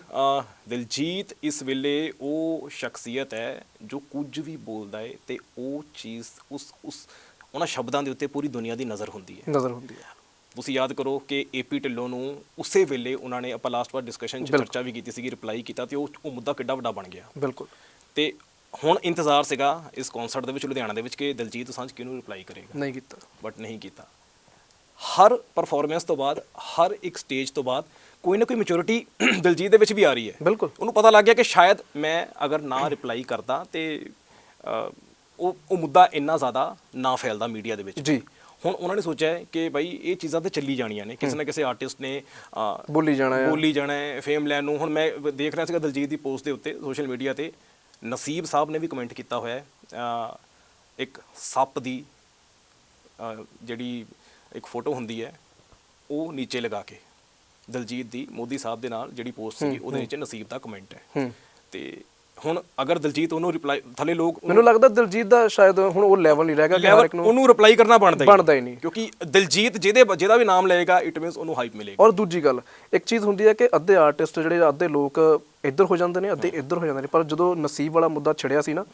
ਦਿਲਜੀਤ ਇਸ ਵੇਲੇ ਉਹ ਸ਼ਖਸੀਅਤ ਹੈ ਜੋ ਕੁਝ ਵੀ ਬੋਲਦਾ ਹੈ ਤੇ ਉਹ ਚੀਜ਼ ਉਸ ਉਸ ਉਹਨਾਂ ਸ਼ਬਦਾਂ ਦੇ ਉੱਤੇ ਪੂਰੀ ਦੁਨੀਆ ਦੀ ਨਜ਼ਰ ਹੁੰਦੀ ਹੈ। ਨਜ਼ਰ ਹੁੰਦੀ ਹੈ। ਤੁਸੀਂ ਯਾਦ ਕਰੋ ਕਿ ਏਪੀ ਢਿੱਲੋਂ ਨੂੰ ਉਸੇ ਵੇਲੇ ਉਹਨਾਂ ਨੇ ਆਪਾਂ ਲਾਸਟ ਵਾਰ ਡਿਸਕਸ਼ਨ 'ਚ। ਚਰਚਾ ਵੀ ਕੀਤੀ ਸੀਗੀ ਰਿਪਲਾਈ ਕੀਤਾ ਤੇ ਉਹ ਉਹ ਮੁੱਦਾ ਕਿੱਡਾ ਵੱਡਾ ਬਣ ਗਿਆ। ਬਿਲਕੁਲ। ਤੇ ਹੁਣ ਇੰਤਜ਼ਾਰ ਸੀਗਾ ਇਸ ਕਨਸਰਟ ਦੇ ਵਿੱਚ ਲੁਧਿਆਣਾ ਦੇ ਵਿੱਚ ਕਿ ਦਲਜੀਤ ਦੋਸਾਂਝ ਕਿਹਨੂੰ ਰਿਪਲਾਈ ਕਰੇਗਾ। ਨਹੀਂ ਕੀਤਾ। ਬਟ ਨਹੀਂ ਕੀਤਾ। ਹਰ ਪਰਫਾਰਮੈਂਸ ਤੋਂ ਬਾਅਦ ਹਰ ਇੱਕ ਸਟੇਜ ਤੋਂ ਬਾਅਦ ਕੋਈ ਨਾ ਕੋਈ ਮੈਚੁਰਿਟੀ ਦਲਜੀਤ ਦੇ ਵਿੱਚ ਵੀ ਆ ਰਹੀ ਹੈ। ਬਿਲਕੁਲ। ਉਹਨੂੰ ਪਤਾ ਲੱਗ ਗਿਆ ਕਿ ਸ਼ਾਇਦ ਮੈਂ ਅਗਰ ਨਾ ਰਿਪਲਾਈ ਕਰਦਾ ਤੇ ਉਹ ਉਹ ਮੁੱਦਾ ਇੰਨਾ ਜ਼ਿਆਦਾ ਨਾ ਫੈਲਦਾ ਮੀਡੀਆ ਦੇ ਵਿੱਚ। ਜੀ। ਹੁਣ ਉਹਨਾਂ ਨੇ ਸੋਚਿਆ ਹੈ ਕਿ ਭਾਈ ਇਹ ਚੀਜ਼ਾਂ ਤੇ ਚੱਲੀ ਜਾਣੀਆਂ ਨੇ। ਕਿਸੇ ਨਾ ਕਿਸੇ ਆਰਟਿਸਟ ਨੇ ਅ, ਬੋਲੀ ਜਾਣਾ ਹੈ। ਬੋਲੀ ਜਾਣਾ ਹੈ ਫੇਮ ਲੈਣ ਨੂੰ। ਹੁਣ ਮੈਂ ਦੇਖ ਰਿਹਾ ਸੀਗਾ ਦਲਜੀਤ ਦੀ ਪੋਸਟ ਦੇ ਉੱਤੇ ਸੋਸ਼ਲ ਮੀਡੀਆ ਤੇ। ਨਸੀਬ ਸਾਹਿਬ ਨੇ ਵੀ ਕਮੈਂਟ ਕੀਤਾ ਹੋਇਆ ਹੈ। ਅ, ਇੱਕ ਸੱਪ ਦੀ ਅ, ਜਿਹੜੀ ਇੱਕ ਫੋਟੋ ਹੁੰਦੀ ਹੈ ਉਹ ਨੀਚੇ ਲਗਾ ਕੇ ਦਲਜੀਤ ਦੀ ਮੋਦੀ ਸਾਹਿਬ ਦੇ ਨਾਲ ਜਿਹੜੀ ਪੋਸਟ ਸੀਗੀ ਉਹਦੇ ਨੀਚੇ ਨਸੀਬ ਦਾ ਕਮੈਂਟ ਹੈ। ਹੂੰ। ਤੇ ਹੁਣ ਅਗਰ ਦਿਲਜੀਤ ਉਹਨੂੰ ਰਿਪਲਾਈ ਥੱਲੇ ਲੋਕ ਮੈਨੂੰ ਲੱਗਦਾ ਦਿਲਜੀਤ ਦਾ ਸ਼ਾਇਦ ਹੁਣ ਉਹ ਲੈਵਲ ਨਹੀਂ ਰਹਿ ਗਿਆ ਕਿ ਨੂੰ ਉਹਨੂੰ ਰਿਪਲਾਈ ਕਰਨਾ ਬਣਦਾ ਹੀ ਬਣਦਾ ਹੀ ਨਹੀਂ। ਕਿਉਂਕਿ ਦਿਲਜੀਤ ਜਿਹਦੇ ਜਿਹਦਾ ਵੀ ਨਾਮ ਲਏਗਾ ਇਟ ਮੀਨਸ ਉਹਨੂੰ ਹਾਈਪ ਮਿਲੇਗੀ। ਔਰ ਦੂਜੀ ਗੱਲ ਇੱਕ ਚੀਜ਼ ਹੁੰਦੀ ਹੈ ਕਿ ਅੱਧੇ ਆਰਟਿਸਟ ਜਿਹੜੇ ਅੱਧੇ ਲੋਕ ਇੱਧਰ ਹੋ ਜਾਂਦੇ ਨੇ ਅੱਧੇ ਇੱਧਰ ਹੋ ਜਾਂਦੇ ਨੇ ਪਰ ਜਦੋਂ ਨਸੀਬ ਵਾਲਾ ਮੁੱਦਾ ਛਿੜਿਆ ਸੀ ਨਾ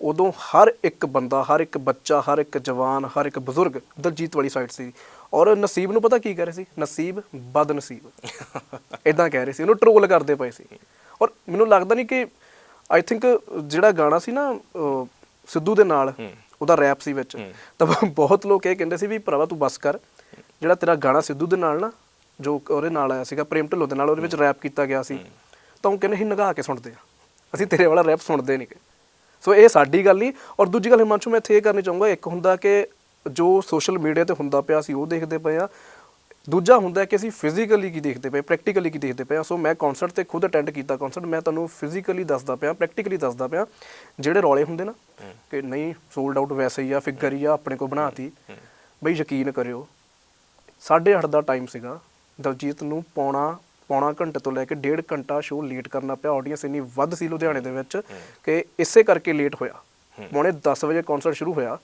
ਉਦੋਂ ਹਰ ਇੱਕ ਬੰਦਾ ਹਰ ਇੱਕ ਬੱਚਾ ਹਰ ਇੱਕ ਜਵਾਨ ਹਰ ਇੱਕ ਬਜ਼ੁਰਗ ਦਲਜੀਤ ਵਾਲੀ ਸਾਈਡ ਸੀ। ਔਰ ਨਸੀਬ ਨੂੰ ਪਤਾ ਕੀ ਕਹਿ ਰਹੇ ਸੀ? ਨਸੀਬ ਬਦ ਨਸੀਬ ਇਦਾਂ ਕਹਿ ਰਹੇ ਸੀ। ਉਹਨੂੰ ਟ੍ਰੋਲ ਕਰਦੇ ਪਏ ਸੀ। ਔਰ ਮੈਨੂੰ ਲੱਗਦਾ ਨਹੀਂ ਕਿ ਆਈ ਥਿੰਕ ਜਿਹੜਾ ਗਾਣਾ ਸੀ ਨਾ ਅਹ, ਸਿੱਧੂ ਦੇ ਨਾਲ ਉਹਦਾ ਰੈਪ ਸੀ ਵਿੱਚ ਤਾਂ ਬਹੁਤ ਲੋਕ ਇਹ ਕਹਿੰਦੇ ਸੀ ਵੀ ਭਰਾਵਾ ਤੂੰ ਬਸ ਕਰ ਜਿਹੜਾ ਤੇਰਾ ਗਾਣਾ ਸਿੱਧੂ ਦੇ ਨਾਲ ਨਾ ਜੋ ਉਹਦੇ ਨਾਲ ਆਇਆ ਸੀਗਾ ਪ੍ਰੇਮ ਢਿੱਲੋਂ ਦੇ ਨਾਲ ਉਹਦੇ ਵਿੱਚ ਰੈਪ ਕੀਤਾ ਗਿਆ ਸੀ ਤਾਂ ਉਹ ਕਹਿੰਦੇ ਸੀ ਨਗਾ ਕੇ ਸੁਣਦੇ ਆ ਅਸੀਂ ਤੇਰੇ ਵਾਲਾ ਰੈਪ ਸੁਣਦੇ ਨਹੀਂ ਗੇ। ਸੋ ਇਹ ਸਾਡੀ ਗੱਲ ਨਹੀਂ ਔਰ ਦੂਜੀ ਗੱਲ ਹਿਮਾਂਸ਼ੂ ਮੈਂ ਇੱਥੇ ਇਹ ਕਰਨੀ ਚਾਹੂੰਗਾ ਇੱਕ ਹੁੰਦਾ ਕਿ ਜੋ ਸੋਸ਼ਲ ਮੀਡੀਆ ਤੇ ਹੁੰਦਾ ਪਿਆ ਸੀ ਉਹ ਦੇਖਦੇ ਪਏ ਆ ਦੂਜਾ ਹੁੰਦਾ ਕਿ ਅਸੀਂ ਫਿਜ਼ੀਕਲੀ ਕੀ ਦੇਖਦੇ ਪਏ ਪ੍ਰੈਕਟੀਕਲੀ ਕੀ ਦੇਖਦੇ ਪਏ ਸੋ ਮੈਂ ਕਨਸਰਟ ਤੇ ਖੁਦ ਅਟੈਂਡ ਕੀਤਾ ਕਨਸਰਟ ਮੈਂ ਤੁਹਾਨੂੰ ਫਿਜ਼ੀਕਲੀ ਦੱਸਦਾ ਪਿਆ ਪ੍ਰੈਕਟੀਕਲੀ ਦੱਸਦਾ ਪਿਆ ਜਿਹੜੇ ਰੌਲੇ ਹੁੰਦੇ ਨਾ ਕਿ ਨਹੀਂ ਸੋਲਡ ਆਊਟ ਵੈਸੇ ਹੀ ਆ ਫਿਗਰ ਹੀ ਆ ਆਪਣੇ ਕੋ ਬਣਾਤੀ। ਬਈ ਯਕੀਨ ਕਰਿਓ 8:30 ਦਾ ਟਾਈਮ ਸੀਗਾ ਦਲਜੀਤ ਨੂੰ ਪੌਣਾ ਪੌਣਾ ਘੰਟੇ ਤੋਂ ਲੈ ਕੇ ਡੇਢ ਘੰਟਾ ਸ਼ੋਅ ਲੇਟ ਕਰਨਾ ਪਿਆ। ਆਡੀਅנס ਇੰਨੀ ਵੱਧ ਸੀ ਲੁਧਿਆਣੇ ਦੇ ਵਿੱਚ ਕਿ ਇਸੇ ਕਰਕੇ ਲੇਟ ਹੋਇਆ। ਪੌਣੇ 10 ਵਜੇ ਕਨਸਰਟ ਸ਼ੁਰੂ ਹੋਇਆ।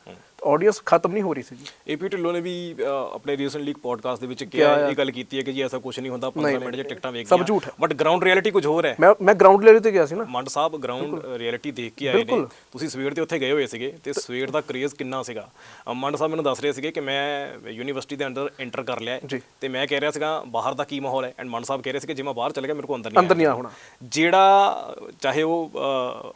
ਆਡੀਅנס ਖਤਮ ਨਹੀਂ ਹੋ ਰਹੀ ਸੀਗੀ ਏਪੀ ਢਿੱਲੋਂ ਨੇ ਵੀ ਆਪਣੇ ਰੀਸੈਂਟਲੀ ਇੱਕ ਪੋਡਕਾਸਟ ਦੇ ਵਿੱਚ ਕਿਹਾ ਇਹ ਗੱਲ ਕੀਤੀ ਹੈ ਕਿ ਜੀ ਐਸਾ ਕੁਝ ਨਹੀਂ ਹੁੰਦਾ 15 ਮਿੰਟ 'ਚ ਟਿਕਟਾਂ ਵੇਖ ਸਭ ਝੂਠ। ਬਟ ਗਰਾਊਂਡ ਰਿਐਲਿਟੀ ਕੁਝ ਹੋਰ ਹੈ। ਮੈਂ ਮੈਂ ਗਰਾਊਂਡ ਲੈਵਲ ਤੇ ਗਿਆ ਸੀ ਨਾ। ਮੰਡ ਸਾਹਿਬ ਗਰਾਊਂਡ ਰਿਐਲਿਟੀ ਦੇਖ ਕੇ ਆਏ ਨੇ। ਤੁਸੀਂ ਸਵੇਰ ਤੇ ਉੱਥੇ ਗਏ ਹੋਏ ਸੀਗੇ ਤੇ ਸਵੇਰ ਦਾ ਕ੍ਰੇਜ਼ ਕਿੰਨਾ ਸੀਗਾ? ਮੰਡ ਸਾਹਿਬ ਮੈਨੂੰ ਦੱਸ ਰਹੇ ਸੀਗੇ ਕਿ ਮੈਂ ਯੂਨੀਵਰਸਿਟੀ ਦੇ ਅੰਦਰ ਐਂਟਰ ਕਰ ਲਿਆ ਜੀ। ਤੇ ਮੈਂ ਕਹਿ ਰਿਹਾ ਸੀਗਾ ਬਾਹਰ ਦਾ ਕੀ ਮਾਹੌਲ ਹੈ? ਐਂਡ ਮੰਡ ਸਾਹਿਬ ਕਹਿ ਰਹੇ ਸੀਗੇ ਜੇ ਮੈਂ ਬਾਹਰ ਚਲੇ ਗਿਆ ਮੇਰੇ ਕੋਲ ਅੰਦਰ ਨਹੀਂ ਅੰਦਰ ਆਇਆ ਨਹੀਂ ਆ ਹੋਣਾ ਜਿਹੜਾ ਚਾਹੇ ਉਹ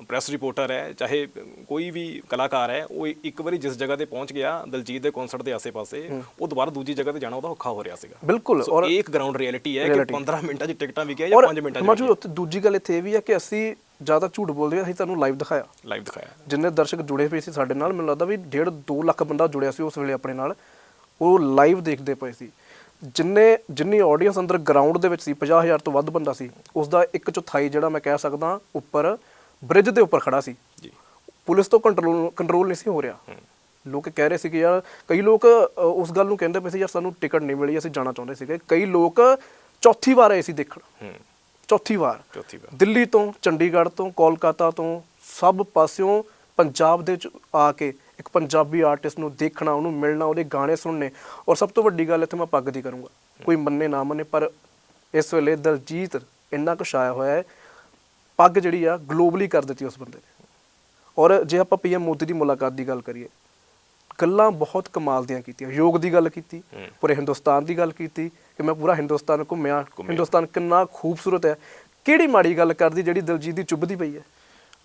ਪ੍ਰੈਸ ਰਿਪੋਰਟਰ ਹੈ ਚਾਹੇ ਕੋਈ ਵੀ ਕਲਾਕਾਰ ਹੈ ਉਹ ਇੱਕ ਵਾਰੀ ਜਿਸ ਜਗ੍ਹਾ ਤੇ ਪਹੁੰਚ ਗਿਆ ਦਲਜੀਤ ਦੇ ਕਨਸਰਟ ਦੇ ਆਸੇ-ਪਾਸੇ ਉਹ ਦੁਬਾਰਾ ਦੂਜੀ ਜਗ੍ਹਾ ਤੇ ਜਾਣਾ ਉਹਦਾ ਔਖਾ ਹੋ ਰਿਹਾ ਸੀਗਾ। ਬਿਲਕੁਲ ਇਹ ਇੱਕ ਗਰਾਊਂਡ ਰਿਐਲਿਟੀ ਹੈ ਕਿ 15 ਮਿੰਟਾਂ 'ਚ ਟਿਕਟਾਂ ਵਿਕਿਆ ਜਾਂ ਔਰ 5 ਮਿੰਟਾਂ 'ਚ ਹਿਮਾਚਲ ਉੱਥੇ ਦੂਜੀ ਗੱਲ ਇੱਥੇ ਇਹ ਵੀ ਹੈ ਕਿ ਅਸੀਂ ਜ਼ਿਆਦਾ ਝੂਠ ਬੋਲਦੇ ਅਸੀਂ ਤੁਹਾਨੂੰ ਲਾਈਵ ਦਿਖਾਇਆ। ਲਾਈਵ ਦਿਖਾਇਆ। ਜਿੰਨੇ ਦਰਸ਼ਕ ਜੁੜੇ ਪਏ ਸੀ ਸਾਡੇ ਨਾਲ ਮੈਨੂੰ ਲੱਗਦਾ ਵੀ 1.5 2 ਲੱਖ ਬੰਦਾ ਜੁੜਿਆ ਸੀ ਉਸ ਵੇਲੇ ਆਪਣੇ ਨਾਲ। ਉਹ ਲਾਈਵ ਦੇਖਦੇ ਪਏ ਸੀ। ਜਿੰਨੇ ਜਿੰਨੀ ਆਡੀਅנס ਅੰਦਰ ਗਰਾਊਂਡ ਦੇ ਵਿੱਚ ਸੀ 50000 ਤੋਂ ਵੱਧ ਬੰਦਾ ਸੀ ਉਸ ਦਾ ਇੱਕ ਚੌਥਾਈ ਜਿਹੜਾ ਮੈਂ ਕਹਿ ਸਕਦਾ ਉੱਪਰ ਬ੍ਰਿਜ ਦੇ ਉੱਪਰ ਖੜਾ ਸੀ। ਜੀ। ਪੁਲਿਸ ਤੋਂ ਕੰਟਰੋਲ ਕੰਟਰੋਲ ਨਹੀਂ ਸੀ ਹੋ ਰਿਹਾ। ਲੋਕ ਕਹਿ ਰਹੇ ਸੀ ਕਿ ਯਾਰ ਕਈ ਲੋਕ ਅ, ਉਸ ਗੱਲ ਨੂੰ ਕਹਿੰਦੇ ਪਏ ਸੀ ਯਾਰ ਸਾਨੂੰ ਟਿਕਟ ਨਹੀਂ ਮਿਲੀ ਅਸੀਂ ਜਾਣਾ ਚਾਹੁੰਦੇ ਸੀਗੇ। ਕਈ ਲੋਕ ਚੌਥੀ ਵਾਰ ਆਏ ਸੀ ਦੇਖਣ। ਹੂੰ। ਚੌਥੀ ਵਾਰ। ਚੌਥੀ ਵਾਰ। ਦਿੱਲੀ ਤੋਂ ਚੰਡੀਗੜ੍ਹ ਤੋਂ ਕੋਲਕਾਤਾ ਤੋਂ ਸਭ ਪਾਸਿਓਂ ਪੰਜਾਬ ਦੇ ਚ ਆ ਕੇ ਇੱਕ ਪੰਜਾਬੀ ਆਰਟਿਸਟ ਨੂੰ ਦੇਖਣਾ ਉਹਨੂੰ ਮਿਲਣਾ ਉਹਦੇ ਗਾਣੇ ਸੁਣਨੇ। ਔਰ ਸਭ ਤੋਂ ਵੱਡੀ ਗੱਲ ਇੱਥੇ ਮੈਂ ਪੱਗ ਦੀ ਕਰੂੰਗਾ। ਕੋਈ ਮੰਨੇ ਨਾ ਮੰਨੇ ਪਰ ਇਸ ਵੇਲੇ ਦਲਜੀਤ ਇੰਨਾ ਕੁ ਛਾਇਆ ਹੋਇਆ ਹੈ ਪੱਗ ਜਿਹੜੀ ਆ ਗਲੋਬਲੀ ਕਰ ਦਿੱਤੀ ਉਸ ਬੰਦੇ ਨੇ। ਔਰ ਜੇ ਆਪਾਂ ਪੀਐਮ ਮੋਦੀ ਦੀ ਮੁਲਾਕਾਤ ਦੀ ਗੱਲ ਕਰੀਏ ਗੱਲਾਂ ਬਹੁਤ ਕਮਾਲ ਦੀਆਂ ਕੀਤੀਆਂ। ਯੋਗ ਦੀ ਗੱਲ ਕੀਤੀ ਪੂਰੇ ਹਿੰਦੁਸਤਾਨ ਦੀ ਗੱਲ ਕੀਤੀ ਕਿ ਮੈਂ ਪੂਰਾ ਹਿੰਦੁਸਤਾਨ ਘੁੰਮਿਆ। ਹਿੰਦੁਸਤਾਨ ਕਿੰਨਾ ਖੂਬਸੂਰਤ ਹੈ। ਕਿਹੜੀ ਮਾੜੀ ਗੱਲ ਕਰਦੀ ਜਿਹੜੀ ਦਿਲਜੀਤ ਦੀ ਚੁੱਭਦੀ ਪਈ ਹੈ?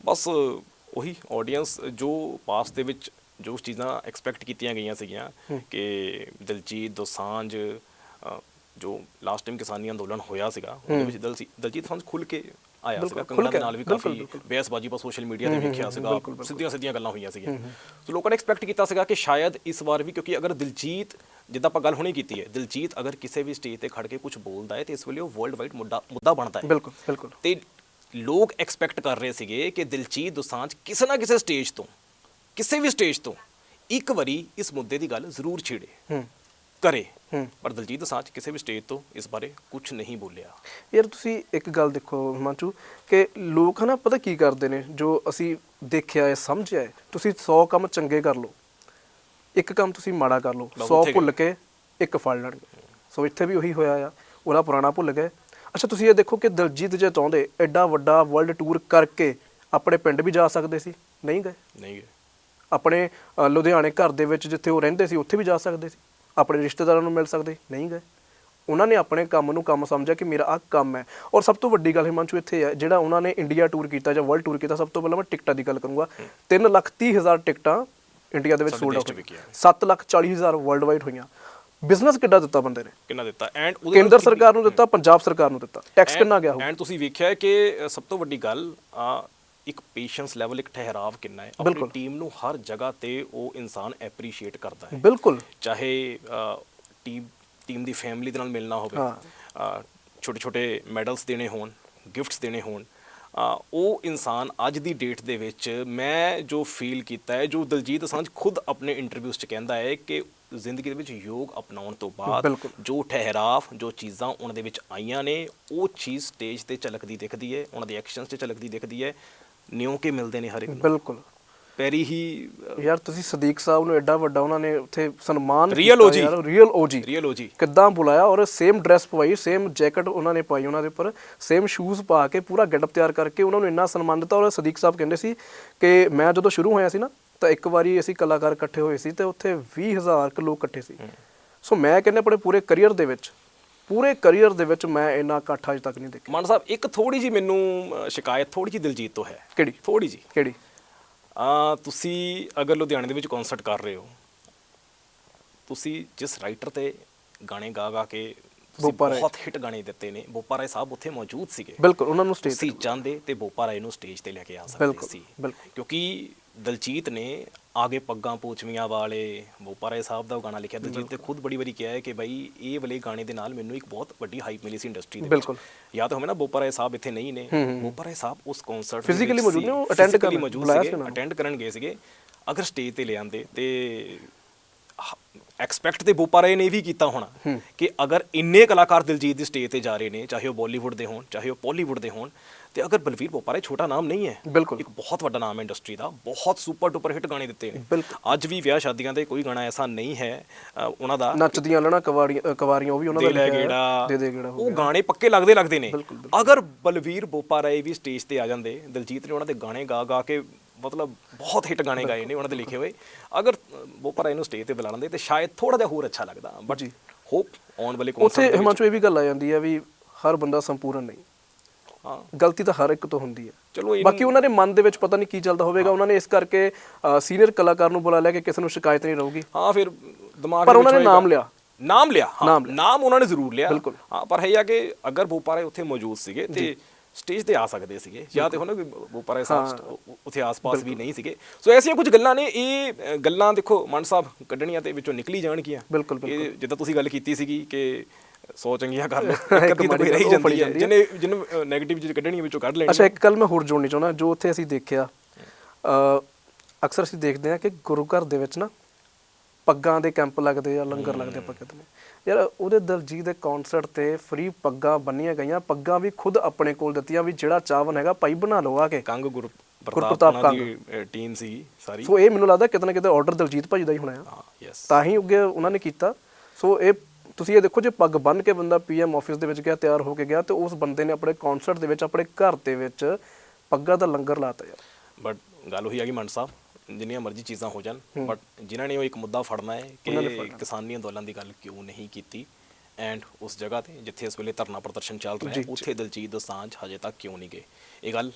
ਬਸ ਉਹੀ ਆਡੀਅנס ਜੋ ਪਾਸ ਦੇ ਵਿੱਚ ਜੋ ਚੀਜ਼ਾਂ ਐਕਸਪੈਕਟ ਕੀਤੀਆਂ ਗਈਆਂ ਸੀਗੀਆਂ ਕਿ ਦਿਲਜੀਤ ਦੋਸਾਂਝ ਜੋ ਲਾਸਟ ਟਾਈਮ ਕਿਸਾਨੀ ਅੰਦੋਲਨ ਹੋਇਆ ਸੀਗਾ ਉਹਦੇ ਵਿੱਚ ਦਲਜੀ- ਦਿਲਜੀਤ ਦੋਸਾਂਝ ਖੁੱਲ ਕੇ ਆਇਆ ਸੀਗਾ। ਕੰਗਣਾ ਦੇ ਨਾਲ ਵੀ ਕਾਫੀ ਬਹਿਸਬਾਜੀ ਪਾ ਸੋਸ਼ਲ ਮੀਡੀਆ ਤੇ ਵੇਖਿਆ ਸੀਗਾ। ਸਿੱਧੀਆਂ ਸਿੱਧੀਆਂ ਗੱਲਾਂ ਹੋਈਆਂ ਸੀਗੀਆਂ। ਸੋ ਲੋਕਾਂ ਨੇ ਐਕਸਪੈਕਟ ਕੀਤਾ ਸੀਗਾ ਕਿ ਸ਼ਾਇਦ ਇਸ ਵਾਰ ਵੀ ਕਿਉਂਕਿ ਅਗਰ ਦਿਲਜੀਤ ਜਿੱਦਾਂ ਆਪਾਂ ਗੱਲ ਹੁਣੇ ਕੀਤੀ ਹੈ ਦਿਲਜੀਤ ਅਗਰ ਕਿਸੇ ਵੀ ਸਟੇਜ ਤੇ ਖੜ ਕੇ ਕੁਝ ਬੋਲਦਾ ਹੈ ਤੇ ਇਸ ਵੇਲੇ ਉਹ ਵਰਲਡ ਵਾਈਡ ਮੁੱਦਾ ਮੁੱਦਾ ਬਣਦਾ ਹੈ। ਬਿਲਕੁਲ ਬਿਲਕੁਲ। ਤੇ ਲੋਕ ਐਕਸਪੈਕਟ ਕਰ ਰਹੇ ਸੀਗੇ ਕਿ ਦਿਲਜੀਤ ਦੋਸਾਂਝ ਕਿਸੇ ਨਾ ਕਿਸੇ ਸਟੇਜ ਤੋਂ ਕਿਸੇ ਵੀ ਸਟੇਜ ਤੋਂ ਇੱਕ ਵਾਰੀ ਇਸ ਮੁੱਦੇ ਦੀ ਗੱਲ ਜ਼ਰੂਰ ਛੇੜੇ। ਹੂੰ। ਕਰੇ। ਪਰ ਦਿਲਜੀਤ ਦੋਸਾਂਝ ਕਿਸੇ ਵੀ ਸਟੇਜ ਤੋਂ ਇਸ ਬਾਰੇ ਕੁਝ ਨਹੀਂ ਬੋਲਿਆ। ਯਾਰ ਤੁਸੀਂ ਇੱਕ ਗੱਲ ਦੇਖੋ ਹਿਮਾਂਚੂ ਕਿ ਲੋਕ ਹਨਾ ਪਤਾ ਕੀ ਕਰਦੇ ਨੇ? ਜੋ ਅਸੀਂ ਦੇਖਿਆ ਹੈ ਸਮਝਿਆ ਹੈ ਤੁਸੀਂ 100 ਕੰਮ ਚੰਗੇ ਕਰ ਲਓ। ਇੱਕ ਕੰਮ ਤੁਸੀਂ ਮਾੜਾ ਕਰ ਲਓ। ਬਸ 100 ਉੱਥੇ ਭੁੱਲ ਕੇ ਇੱਕ ਫੜ ਲੈਣਗੇ। ਸੋ ਇੱਥੇ ਵੀ ਉਹੀ ਹੋਇਆ ਆ। ਉਹਦਾ ਪੁਰਾਣਾ ਭੁੱਲ ਗਏ। ਅੱਛਾ ਤੁਸੀਂ ਇਹ ਦੇਖੋ ਕਿ ਦਲਜੀਤ ਜੇ ਚਾਹੁੰਦੇ ਐਡਾ ਵੱਡਾ ਵਰਲਡ ਟੂਰ ਕਰਕੇ ਆਪਣੇ ਪਿੰਡ ਵੀ ਜਾ ਸਕਦੇ ਸੀ? ਨਹੀਂ ਗਏ? ਨਹੀਂ ਗਏ। ਆਪਣੇ ਲੁਧਿਆਣੇ ਘਰ ਦੇ ਵਿੱਚ ਜਿੱਥੇ ਉਹ ਰਹਿੰਦੇ ਸੀ ਉੱਥੇ ਵੀ ਜਾ ਸਕਦੇ ਸੀ? ਆਪਣੇ ਰਿਸ਼ਤੇਦਾਰਾਂ ਨੂੰ ਮਿਲ ਸਕਦੇ? ਨਹੀਂ ਗਏ। ਉਹਨਾਂ ਨੇ ਆਪਣੇ ਕੰਮ ਨੂੰ ਕੰਮ ਸਮਝਿਆ ਕਿ ਮੇਰਾ ਆਹ ਕੰਮ ਹੈ। ਔਰ ਸਭ ਤੋਂ ਵੱਡੀ ਗੱਲ ਹਿਮਾਂਸ਼ੂ ਇੱਥੇ ਹੈ ਜਿਹੜਾ ਉਹਨਾਂ ਨੇ ਇੰਡੀਆ ਟੂਰ ਕੀਤਾ ਜਾਂ ਵਰਲਡ ਟੂਰ ਕੀਤਾ ਸਭ ਤੋਂ ਪਹਿਲਾਂ ਮੈਂ ਟਿਕਟਾਂ ਦੀ ਗੱਲ ਕਰੂੰਗਾ। 3 ਲੱਖ 30 ਹਜ਼ਾਰ ਟਿਕਟਾਂ ਇੰਡੀਆ ਦੇ ਵਿੱਚ ਸੋਲਡ ਆਊਟ ਵਿਕੀਆਂ। 7 ਲੱਖ 40 ਹਜ਼ਾਰ ਵਰਲਡ ਵਾਈਡ ਹੋਈਆਂ। ਬਿਜ਼ਨਸ ਕਿੱਡਾ ਦਿੱਤਾ ਬੰਦੇ ਨੇ? ਕਿੰਨਾ ਦਿੱਤਾ? ਐਂਡ ਕੇਂਦਰ ਸਰਕਾਰ ਨੂੰ ਦਿੱਤਾ ਪੰਜਾਬ ਸਰਕਾਰ ਨੂੰ ਦਿੱਤਾ। ਟੈਕਸ ਕਿੰਨਾ ਗਿਆ ਹੋਊ? ਐਂਡ ਤੁਸੀਂ ਵੇਖਿਆ ਕਿ ਸਭ ਤੋਂ ਵੱਡੀ ਗੱਲ ਆ ਇੱਕ ਪੇਸ਼ੈਂਸ ਲੈਵਲ ਇੱਕ ਠਹਿਰਾਵ ਕਿੰਨਾ ਹੈ ਆਪਣੀ ਬਿਲਕੁਲ। ਟੀਮ ਨੂੰ ਹਰ ਜਗ੍ਹਾ ਤੇ ਉਹ ਇਨਸਾਨ ਐਪਰੀਸ਼ੀਏਟ ਕਰਦਾ ਹੈ ਬਿਲਕੁਲ ਚਾਹੇ ਟੀਮ ਟੀਮ ਦੀ ਫੈਮਿਲੀ ਦੇ ਨਾਲ ਮਿਲਣਾ ਹੋਵੇ। ਛੋਟੇ ਛੋਟੇ ਮੈਡਲਸ ਦੇਣੇ ਹੋਣ ਗਿਫਟਸ ਦੇਣੇ ਹੋਣ ਉਹ ਇਨਸਾਨ ਅੱਜ ਦੀ ਡੇਟ ਦੇ ਵਿੱਚ ਮੈਂ ਜੋ ਫੀਲ ਕੀਤਾ ਹੈ ਜੋ ਦਲਜੀਤ ਦੋਸਾਂਝ ਖੁਦ ਆਪਣੇ ਇੰਟਰਵਿਊਜ਼ 'ਚ ਕਹਿੰਦਾ ਹੈ ਕਿ ਜ਼ਿੰਦਗੀ ਦੇ ਵਿੱਚ ਯੋਗ ਅਪਣਾਉਣ ਤੋਂ ਬਾਅਦ। ਜੋ ਠਹਿਰਾਵ ਜੋ ਚੀਜ਼ਾਂ ਉਹਨਾਂ ਦੇ ਵਿੱਚ ਆਈਆਂ ਨੇ ਉਹ ਚੀਜ਼ ਸਟੇਜ ਤੇ ਝਲਕਦੀ ਦਿਖਦੀ ਹੈ ਉਹਨਾਂ ਦੇ ਐਕਸ਼ਨਸ ਤੇ ਝਲਕਦੀ ਦਿਖਦੀ ਹੈ ਨਿਉ ਕੇ ਮਿਲਦੇ ਨੇ ਹਰ ਇੱਕ ਨੂੰ। ਬਿਲਕੁਲ। ਪੈਰੀ ਹੀ ਯਾਰ ਤੁਸੀਂ ਸਦੀਕ ਸਾਹਿਬ ਨੂੰ ਐਡਾ ਵੱਡਾ ਉਹਨਾਂ ਨੇ ਉੱਥੇ ਸਨਮਾਨ Real OG real OG real ਹੋ ਜੀ ਕਿੱਦਾਂ ਬੁਲਾਇਆ ਔਰ ਸੇਮ ਡਰੈਸ ਪਵਾਈ ਸੇਮ ਜੈਕਟ ਉਹਨਾਂ ਨੇ ਪਾਈ ਉਹਨਾਂ ਦੇ ਉੱਪਰ ਸੇਮ ਸ਼ੂਜ਼ ਪਾ ਕੇ ਪੂਰਾ ਗੈਟਅਪ ਤਿਆਰ ਕਰਕੇ ਉਹਨਾਂ ਨੂੰ ਇੰਨਾ ਸਨਮਾਨ ਦਿੱਤਾ ਔਰ ਸਦੀਕ ਸਾਹਿਬ ਕਹਿੰਦੇ ਸੀ ਕਿ ਮੈਂ ਜਦੋਂ ਸ਼ੁਰੂ ਹੋਇਆ ਸੀ ਨਾ ਤਾਂ ਇੱਕ ਵਾਰੀ ਅਸੀਂ ਕਲਾਕਾਰ ਇਕੱਠੇ ਹੋਏ ਸੀ ਤੇ ਉੱਥੇ 20000 ਕੁ ਲੋਕ ਇਕੱਠੇ ਸੀ। ਸੋ ਮੈਂ ਕਹਿੰਦਾ ਆਪਣੇ ਪੂਰੇ ਕੈਰੀਅਰ ਦੇ ਵਿੱਚ ਪੂਰੇ ਕੈਰੀਅਰ ਦੇ ਵਿੱਚ ਮੈਂ ਇੰਨਾ ਇਕੱਠ ਅਜੇ ਤੱਕ ਨਹੀਂ ਦੇਖਿਆ। ਮਾਨ ਸਾਹਿਬ ਇੱਕ ਥੋੜੀ ਜੀ ਮੈਨੂੰ ਅ, ਸ਼ਿਕਾਇਤ ਥੋੜੀ ਜੀ ਦਿਲਜੀਤ ਤੋਂ ਹੈ। ਕਿਹੜੀ? ਥੋੜੀ ਜੀ ਕਿਹੜੀ? ਆ ਤੁਸੀਂ ਅਗਰ ਲੁਧਿਆਣੇ ਦੇ ਵਿੱਚ ਕਨਸਰਟ ਕਰ ਰਹੇ ਹੋ ਤੁਸੀਂ ਜਿਸ ਰਾਈਟਰ ਤੇ ਗਾਣੇ ਗਾ ਗਾ ਕੇ ਤੁਸੀਂ ਬੋਪਾ ਰਾਏ। ਬਹੁਤ ਹਿੱਟ ਗਾਣੇ ਦਿੱਤੇ ਨੇ ਬੋਪਾ ਰਾਏ ਸਾਹਿਬ ਉੱਥੇ ਮੌਜੂਦ ਸੀਗੇ। ਬਿਲਕੁਲ ਉਹਨਾਂ ਨੂੰ ਸਟੇਜ ਤੁਸੀਂ ਚਾਹੁੰਦੇ ਤੇ ਬੋਪਾ ਰਾਏ ਨੂੰ ਸਟੇਜ ਤੇ ਲੈ ਕੇ ਆ ਸਕਦੇ ਬਿਲਕੁਲ, ਸੀ। ਬਿਲਕੁਲ। ਕਿਉਂਕਿ ਦਲਜੀਤ ਨੇ ਆਗੇ ਪੱਗਾਂ ਪੂਛਵੀਆਂ ਵਾਲੇ ਬੋਪਾ ਰਾਏ ਸਾਹਿਬ ਦਾ ਉਹ ਗਾਣਾ ਲਿਖਿਆ ਦਲਜੀਤ ਨੇ ਖੁਦ ਬੜੀ ਵਾਰੀ ਕਿਹਾ ਹੈ ਕਿ ਭਾਈ ਇਹ ਵਾਲੇ ਗਾਣੇ ਦੇ ਨਾਲ ਮੈਨੂੰ ਇੱਕ ਬਹੁਤ ਵੱਡੀ ਹਾਈਪ ਮਿਲੀ ਸੀ ਇੰਡਸਟਰੀ ਦੇ ਵਿੱਚ। ਬਿਲਕੁਲ। ਜਾਂ ਤਾਂ ਹੋਵੇ ਨਾ ਬੋਪਾ ਰਾਏ ਸਾਹਿਬ ਇੱਥੇ ਨਹੀਂ ਨੇ। ਬੋਪਾ ਰਾਏ ਸਾਹਿਬ ਉਸ ਕਨਸਰਟ Physically ਮੌਜੂਦ ਨੇ, ਉਹ ਕਰਨ- ਮੌਜੂਦ ਸੀਗੇ। ਅਟੈਂਡ ਕਰਨ ਗਏ ਸੀਗੇ। ਅਗਰ ਸਟੇਜ ਤੇ ਲਿਆਂਦੇ ਤੇ ਐਕਸਪੈਕਟ ਤੇ ਬੋਪਾ ਰਾਏ ਨੇ ਇਹ ਵੀ ਕੀਤਾ ਹੋਣਾ ਕਿ ਅਗਰ ਇੰਨੇ ਕਲਾਕਾਰ ਦਿਲਜੀਤ ਦੀ ਸਟੇਜ ਤੇ ਜਾ ਰਹੇ ਨੇ ਚਾਹੇ ਉਹ ਬਾਲੀਵੁੱਡ ਦੇ ਹੋਣ ਚਾਹੇ ਉਹ ਪੋਲੀਵੁੱਡ ਦੇ ਹੋਣ ਤੇ ਅਗਰ ਬਲਵੀਰ ਬੋਪਾ ਰਾਏ ਛੋਟਾ ਨਾਮ ਨਹੀਂ ਹੈ ਬਿਲਕੁਲ। ਇੱਕ ਬਹੁਤ ਵੱਡਾ ਨਾਮ ਹੈ ਇੰਡਸਟਰੀ ਦਾ ਬਹੁਤ ਸੁਪਰ ਡੁਪਰ ਹਿੱਟ ਗਾਣੇ ਦਿੱਤੇ ਨੇ। ਅੱਜ ਵੀ ਵਿਆਹ ਸ਼ਾਦੀਆਂ ਤੇ ਕੋਈ ਗਾਣਾ ਐਸਾ ਨਹੀਂ ਹੈ ਉਹਨਾਂ ਦਾ। ਨੱਚਦੀਆਂ ਲਣਾ ਕਵਾੜੀਆਂ ਅ, ਕਵਾਰੀਆਂ ਉਹ ਵੀ ਉਹਨਾਂ ਦਾ ਲਿਖਿਆ ਦੇ ਦੇ ਗੇੜਾ ਉਹ ਗਾਣੇ ਪੱਕੇ ਲੱਗਦੇ ਲੱਗਦੇ ਨੇ। ਅਗਰ ਬਲਵੀਰ ਬੋਪਾ ਰਾਏ ਵੀ ਸਟੇਜ ਤੇ ਆ ਜਾਂਦੇ ਦਿਲਜੀਤ ਨੇ ਉਹਨਾਂ ਦੇ ਗਾਣੇ ਗਾ ਗਾ ਕੇ ਮਤਲਬ ਬਹੁਤ ਹਿੱਟ ਗਾਣੇ ਗਾਏ ਨੇ ਉਹਨਾਂ ਦੇ ਲਿਖੇ ਹੋਏ। ਅਗਰ ਅ, ਬੋਪਾ ਰਾਏ ਨੂੰ ਸਟੇਜ ਤੇ ਬੁਲਾ ਲੈਂਦੇ ਤੇ ਸ਼ਾਇਦ ਥੋੜਾ ਜਿਹਾ ਹੋਰ ਅੱਛਾ ਲੱਗਦਾ ਬਟ ਹੋਪ ਆਉਣ ਵਾਲੇ ਉੱਥੇ ਕਨਸਰਟ ਹਿਮਾਂਸ਼ੂ ਇਹ ਵੀ ਗੱਲ ਆ ਜਾਂਦੀ ਹੈ ਵੀ ਹਰ ਬੰਦਾ ਸੰਪੂਰਨ ਨਹੀਂ। ਹਾਂ। ਗਲਤੀ ਤਾਂ ਹਰ ਇੱਕ ਤੋਂ ਹੁੰਦੀ ਹੈ ਚਲੋ ਬਾਕੀ ਉਹਨਾਂ ਦੇ ਮਨ ਦੇ ਵਿੱਚ ਪਤਾ ਨਹੀਂ ਕੀ ਚੱਲਦਾ ਹੋਵੇਗਾ ਉਹਨਾਂ ਨੇ ਇਸ ਕਰਕੇ ਸੀਨੀਅਰ ਕਲਾਕਾਰ ਨੂੰ ਬੁਲਾ ਲਿਆ ਕਿ ਕਿਸੇ ਨੂੰ ਸ਼ਿਕਾਇਤ ਨਹੀਂ ਰਹੂਗੀ। ਹਾਂ ਫਿਰ ਦਿਮਾਗ ਪਰ ਉਹਨਾਂ ਨੇ ਨਾਮ। ਲਿਆ। ਨਾਮ ਲਿਆ ਹਾਂ। ਨਾਮ ਉਹਨਾਂ ਨੇ ਜ਼ਰੂਰ ਲਿਆ। ਬਿਲਕੁਲ। ਹਾਂ ਪਰ ਹੈ ਆ ਕਿ ਅਗਰ ਬੋਪਾਰੇ ਉੱਥੇ ਮੌਜੂਦ ਸੀਗੇ ਤੇ ਸਟੇਜ ਤੇ ਆ ਸਕਦੇ ਸੀਗੇ। ਜਾਂ ਤੇ ਹੋਣਾ ਕਿ ਬੋਪਾਰੇ ਸਾਹਿਬ ਉੱਥੇ ਆਸ-ਪਾਸ ਵੀ ਨਹੀਂ ਸੀਗੇ। ਸੋ ਐਸੀਆਂ ਕੁਝ ਗੱਲਾਂ ਨੇ। ਇਹ ਗੱਲਾਂ ਦੇਖੋ ਮਨ ਸਾਹਿਬ ਕੱਢਣੀਆਂ ਤੇ ਵਿੱਚੋਂ ਨਿਕਲੀ ਜਾਣਗੀਆਂ। ਬਿਲਕੁਲ, ਇਹ ਜਿੱਦਾਂ ਤੁਸੀਂ ਗੱਲ ਕੀਤੀ ਸੀਗੀ ਕਿ ਸੋ ਚੰਗੀਆਂ ਕਰ ਲਓ ਇੱਕ ਅੱਧੀ ਤਾਂ ਕੋਈ ਰਹੀ ਜਾਂਦੀ ਹੈ। ਜਿਹਨੇ ਜਿਹਨੂੰ 네ਗੇਟਿਵ ਚੀਜ਼ ਕੱਢਣੀ ਹੈ ਵਿੱਚੋਂ ਕੱਢ ਲੈਣੀ ਅੱਛਾ ਇੱਕ ਗੱਲ ਮੈਂ ਹੋਰ ਜੋੜਨੀ ਚਾਹੁੰਦਾ ਜੋ ਉੱਥੇ ਅਸੀਂ ਦੇਖਿਆ ਅ, ਅਕਸਰ ਅਸੀਂ ਦੇਖਦੇ ਹਾਂ ਕਿ ਗੁਰੂ ਘਰ ਦੇ ਵਿੱਚ ਨਾ ਪੱਗਾਂ ਦੇ ਕੈਂਪ ਲੱਗਦੇ ਆ ਲੰਗਰ ਲੱਗਦੇ ਆਪਾਂ ਕਹਿੰਦੇ ਨੇ ਯਾਰ ਉਹਦੇ ਦਲਜੀਤ ਦੇ ਕਨਸਰਟ ਤੇ ਫ੍ਰੀ ਪੱਗਾਂ ਬੰਨੀਆਂ ਗਈਆਂ ਪੱਗਾਂ ਵੀ ਖੁਦ ਆਪਣੇ ਕੋਲ ਦਿੱਤੀਆਂ ਵੀ ਜਿਹੜਾ ਚਾਹਵਨ ਹੈਗਾ ਭਾਈ ਬਣਾ ਲਓ ਆ ਕੇ। ਕੰਗ ਗੁਰ ਗੁਰਪ੍ਰਤਾਪ ਦੀ ਟੀਮ ਸੀ ਸਾਰੀ। ਸੋ ਇਹ ਮੈਨੂੰ ਲੱਗਦਾ ਕਿਤੇ ਨਾ ਕਿਤੇ ਆਰਡਰ ਦਲਜੀਤ ਭਾਜੀ ਦਾ ਹੀ ਹੋਣਾ ਆ। ਹਾਂ ਯੈਸ ਤਾਂ ਹੀ ਅੱਗੇ ਉਹਨਾਂ ਨੇ ਕੀਤਾ। ਸੋ ਇਹ ਤੁਸੀਂ ਇਹ ਦੇਖੋ ਜੇ ਪੱਗ ਬੰਨ ਕੇ ਬੰਦਾ ਪੀਐਮ ਆਫਿਸ ਦੇ ਵਿੱਚ ਗਿਆ ਤਿਆਰ ਹੋ ਕੇ ਗਿਆ ਤੇ ਉਸ ਬੰਦੇ ਨੇ ਆਪਣੇ ਕਨਸਰਟ ਦੇ ਵਿੱਚ ਆਪਣੇ ਘਰ ਦੇ ਵਿੱਚ ਪੱਗਾਂ ਦਾ ਲੰਗਰ ਲਾਤਾ ਯਾਰ। ਬਟ ਗੱਲ ਉਹੀ ਆ ਕਿ ਮੰਡ ਸਾਹਿਬ ਜਿੰਨੀਆਂ ਮਰਜ਼ੀ ਚੀਜ਼ਾਂ ਹੋ ਜਾਣ ਬਟ ਜਿਨ੍ਹਾਂ ਨੇ ਉਹ ਇੱਕ ਮੁੱਦਾ ਫੜਨਾ ਹੈ ਕਿ ਕਿਸਾਨੀ ਅੰਦੋਲਨ ਦੀ ਗੱਲ ਕਿਉਂ ਨਹੀਂ ਕੀਤੀ ਐਂਡ ਉਸ ਜਗ੍ਹਾ ਤੇ ਜਿੱਥੇ ਇਸ ਵੇਲੇ ਧਰਨਾ ਪ੍ਰਦਰਸ਼ਨ ਚੱਲ ਰਿਹਾ ਹੈ ਉੱਥੇ ਦਲਜੀਤ ਦੋਸਾਂਝ ਹਜੇ ਤੱਕ ਕਿਉਂ ਨਹੀਂ ਗਏ? ਇਹ ਗੱਲ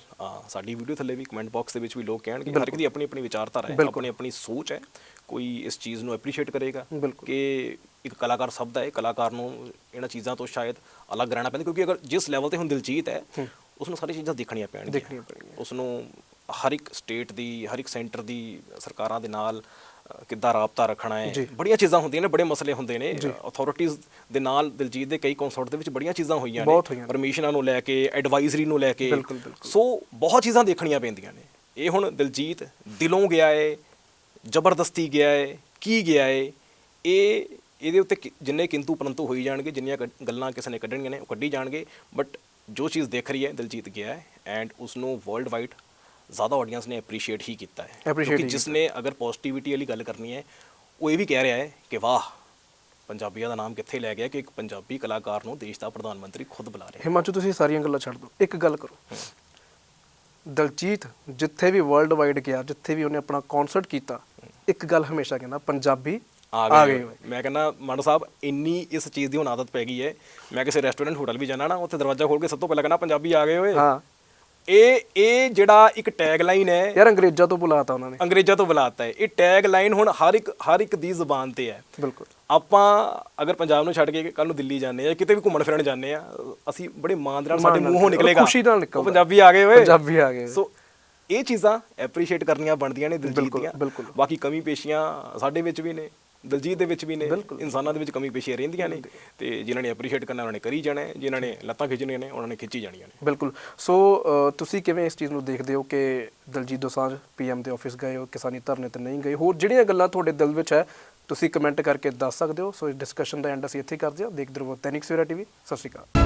ਸਾਡੀ ਵੀਡੀਓ ਥੱਲੇ ਵੀ ਕਮੈਂਟ ਬਾਕਸ ਦੇ ਵਿੱਚ ਵੀ ਲੋਕ ਕਹਿਣਗੇ ਹਰ ਇੱਕ ਦੀ ਆਪਣੀ ਆਪਣੀ ਵਿਚਾਰਧਾਰਾ ਹੈ ਆਪਣੀ ਆਪਣੀ ਸੋਚ ਹੈ ਕੋਈ ਇਸ ਚੀਜ਼ ਨੂੰ ਐਪਰੀਸ਼ੀਏਟ ਕਰੇਗਾ। ਕਿ ਇੱਕ ਕਲਾਕਾਰ ਸ਼ਬਦ ਹੈ ਕਲਾਕਾਰ ਨੂੰ ਇਹਨਾਂ ਚੀਜ਼ਾਂ ਤੋਂ ਸ਼ਾਇਦ ਅਲੱਗ ਰਹਿਣਾ ਪੈਂਦਾ ਕਿਉਂਕਿ ਅਗਰ ਜਿਸ ਲੈਵਲ ਤੇ ਹੁਣ ਦਿਲਜੀਤ ਹੈ ਉਸ ਨੂੰ ਸਾਰੀ ਚੀਜ਼ਾਂ ਦੇਖਣੀਆਂ ਪੈਣਗੀਆਂ। ਦੇਖਣੀਆਂ ਪੈਣਗੀਆਂ। ਉਸ ਨੂੰ ਹਰ ਇੱਕ ਸਟੇਟ ਦੀ ਹਰ ਇੱਕ ਸੈਂਟਰ ਦੀ ਸਰਕਾਰਾਂ ਦੇ ਨਾਲ ਕਿੱਦਾਂ ਰਾਬਤਾ ਰੱਖਣਾ ਹੈ? ਬੜੀਆਂ ਚੀਜ਼ਾਂ ਹੁੰਦੀਆਂ ਨੇ ਬੜੇ ਮਸਲੇ ਹੁੰਦੇ ਨੇ। ਅਥਾਰਟੀਜ਼ ਦੇ ਨਾਲ ਦਿਲਜੀਤ ਦੇ ਕਈ ਕਨਸਰਟ ਦੇ ਵਿੱਚ ਬੜੀਆਂ ਚੀਜ਼ਾਂ ਹੋਈਆਂ ਨੇ। ਪਰਮਿਸ਼ਨਾਂ ਨੂੰ। ਲੈ ਕੇ ਐਡਵਾਈਜ਼ਰੀ ਨੂੰ ਲੈ ਕੇ। ਸੋ ਬਹੁਤ ਚੀਜ਼ਾਂ ਦੇਖਣੀਆਂ ਪੈਂਦੀਆਂ ਨੇ। ਇਹ ਹੁਣ ਦਿਲਜੀਤ ਦਿਲੋਂ ਗਿਆ ਹੈ ਜ਼ਬਰਦਸਤੀ ਗਿਆ ਹੈ ਕੀ ਗਿਆ ਹੈ ਇਹ ਇਹਦੇ ਉੱਤੇ ਜਿੰਨੇ ਕਿੰਤੂ ਪਰੰਤੂ ਹੋਈ ਜਾਣਗੇ ਜਿੰਨੀਆਂ ਗੱਲਾਂ ਕਿਸੇ ਨੇ ਕੱਢਣੀਆਂ ਨੇ ਉਹ ਕੱਢੀ ਜਾਣਗੇ। ਬਟ ਜੋ ਚੀਜ਼ ਦੇਖ ਰਹੀ ਹੈ ਦਿਲਜੀਤ ਗਿਆ ਹੈ। ਐਂਡ ਉਸ ਨੂੰ ਵਰਲਡ ਵਾਈਡ ਜ਼ਿਆਦਾ ਆਡੀਅנס ਨੇ ਐਪਰੀਸ਼ੀਏਟ ਹੀ ਕੀਤਾ ਹੈ Appreciate ਹੀ ਜਿਸ ਨੇ ਅਗਰ ਪੋਜ਼ਿਟਿਵਿਟੀ ਵਾਲੀ ਗੱਲ ਕਰਨੀ ਹੈ ਉਹ ਇਹ ਵੀ ਕਹਿ ਰਿਹਾ ਹੈ ਕਿ ਵਾਹ ਪੰਜਾਬੀਆਂ ਦਾ ਨਾਮ ਕਿੱਥੇ ਲੈ ਗਿਆ ਕਿ ਇੱਕ ਪੰਜਾਬੀ ਕਲਾਕਾਰ ਨੂੰ ਦੇਸ਼ ਦਾ ਪ੍ਰਧਾਨ ਮੰਤਰੀ ਖੁਦ ਬੁਲਾ ਰਿਹਾ ਹੈ ਹਿਮਾਚਲ ਤੁਸੀਂ ਸਾਰੀਆਂ ਗੱਲਾਂ ਛੱਡ ਦਿਓ ਇੱਕ ਗੱਲ ਕਰੋ ਦਲਜੀਤ ਜਿੱਥੇ ਵੀ ਵਰਲਡ ਵਾਈਡ ਗਿਆ ਜਿੱਥੇ ਵੀ ਉਹਨੇ ਆਪਣਾ ਕਨਸਰਟ ਕੀਤਾ ਇੱਕ ਗੱਲ ਹਮੇਸ਼ਾ ਕਹਿੰਦਾ ਪੰਜਾਬੀ ਆ ਗਏ ਹੋਏ। ਮੈਂ ਕਹਿੰਦਾ ਮਾਨ ਸਾਹਿਬ ਇੰਨੀ ਇਸ ਚੀਜ਼ ਦੀ ਹੁਣ ਆਦਤ ਪੈ ਗਈ ਹੈ ਮੈਂ ਕਿਸੇ ਰੈਸਟੋਰੈਂਟ ਹੋਟਲ ਵੀ ਜਾਣਾ ਨਾ ਉੱਥੇ ਦਰਵਾਜ਼ਾ ਖੋਲ ਕੇ ਸਭ ਤੋਂ ਪਹਿਲਾਂ ਕਹਿੰਦਾ ਪੰਜਾਬੀ ਆ ਗਏ ਓਏ ਹਾਂ ਇਹ ਇਹ ਜਿਹੜਾ ਇੱਕ ਟੈਗ ਲਾਈਨ ਹੈ ਯਾਰ ਅੰਗਰੇਜ਼ਾਂ ਤੋਂ ਬੁਲਾਤਾ ਉਹਨਾਂ ਨੇ। ਅੰਗਰੇਜ਼ਾਂ ਤੋਂ ਬੁਲਾਤਾ ਹੈ। ਇਹ ਟੈਗ ਲਾਈਨ ਹੁਣ ਹਰ ਇੱਕ ਹਰ ਇੱਕ ਦੀ ਜ਼ੁਬਾਨ ਤੇ ਹੈ। ਬਿਲਕੁਲ। ਆਪਾਂ ਅਗਰ ਪੰਜਾਬ ਨੂੰ ਛੱਡ ਕੇ ਕੱਲ ਨੂੰ ਦਿੱਲੀ ਜਾਂਦੇ ਆ ਕਿਤੇ ਵੀ ਘੁੰਮਣ ਫਿਰਨ ਜਾਂਦੇ ਆ ਅਸੀਂ ਬੜੇ ਮਾਣ ਦੇ ਨਾਲ ਸਾਡੇ ਮੂੰਹੋਂ ਨਿਕਲੇਗਾ। ਖੁਸ਼ੀ ਨਾਲ ਨਿਕਲਦਾ। ਪੰਜਾਬੀ ਆ ਗਏ ਓਏ। ਪੰਜਾਬੀ ਆ ਗਏ। ਸੋ ਇਹ ਚੀਜ਼ਾਂ ਐਪਰੀਸ਼ੀਏਟ ਕਰਨੀਆਂ ਬਣਦੀਆਂ ਨੇ ਦਿਲਜੀਤ ਦੀਆਂ। ਬਿਲਕੁਲ। ਬਾਕੀ ਕਮੀ ਪੇਸ਼ੀਆਂ ਸਾਡੇ ਵਿੱਚ ਵੀ ਨੇ। ਦਿਲਜੀਤ ਦੇ ਵਿੱਚ ਵੀ ਨੇ ਇਨਸਾਨਾਂ ਦੇ ਵਿੱਚ ਕਮੀ ਪੇਸ਼ੀਆਂ ਰਹਿੰਦੀਆਂ ਨੇ ਤੇ ਜਿਨ੍ਹਾਂ ਨੇ ਐਪਰੀਸ਼ੀਏਟ ਕਰਨਾ ਉਹਨਾਂ ਨੇ ਕਰੀ ਜਾਣਾ ਹੈ ਜਿਨ੍ਹਾਂ ਨੇ ਲੱਤਾਂ ਖਿੱਚਣੀਆਂ ਨੇ ਉਹਨਾਂ ਨੇ ਖਿੱਚੀ ਜਾਣੀਆਂ ਨੇ। ਬਿਲਕੁਲ। ਸੋ ਤੁਸੀਂ ਕਿਵੇਂ ਇਸ ਚੀਜ਼ ਨੂੰ ਦੇਖਦੇ ਹੋ ਕਿ ਦਲਜੀਤ ਦੋਸਾਂਝ ਪੀਐਮ ਦੇ ਆਫਿਸ ਗਏ ਹੋ ਕਿਸਾਨੀ ਧਰਨੇ ਤੇ ਨਹੀਂ ਗਏ? ਹੋਰ ਜਿਹੜੀਆਂ ਗੱਲਾਂ ਤੁਹਾਡੇ ਦਿਲ ਵਿੱਚ ਹੈ ਤੁਸੀਂ ਕਮੈਂਟ ਕਰਕੇ ਦੱਸ ਸਕਦੇ ਹੋ। ਸੋ ਇਸ ਡਿਸਕਸ਼ਨ ਦਾ ਐਂਡ ਅਸੀਂ ਇੱਥੇ ਕਰਦੇ ਹਾਂ। ਦੇਖਦੇ ਰਹੋ ਦੈਨਿਕ ਸਵੇਰਾ ਟੀਵੀ ਸਤਿ ਸ਼੍ਰੀ ਅਕਾਲ।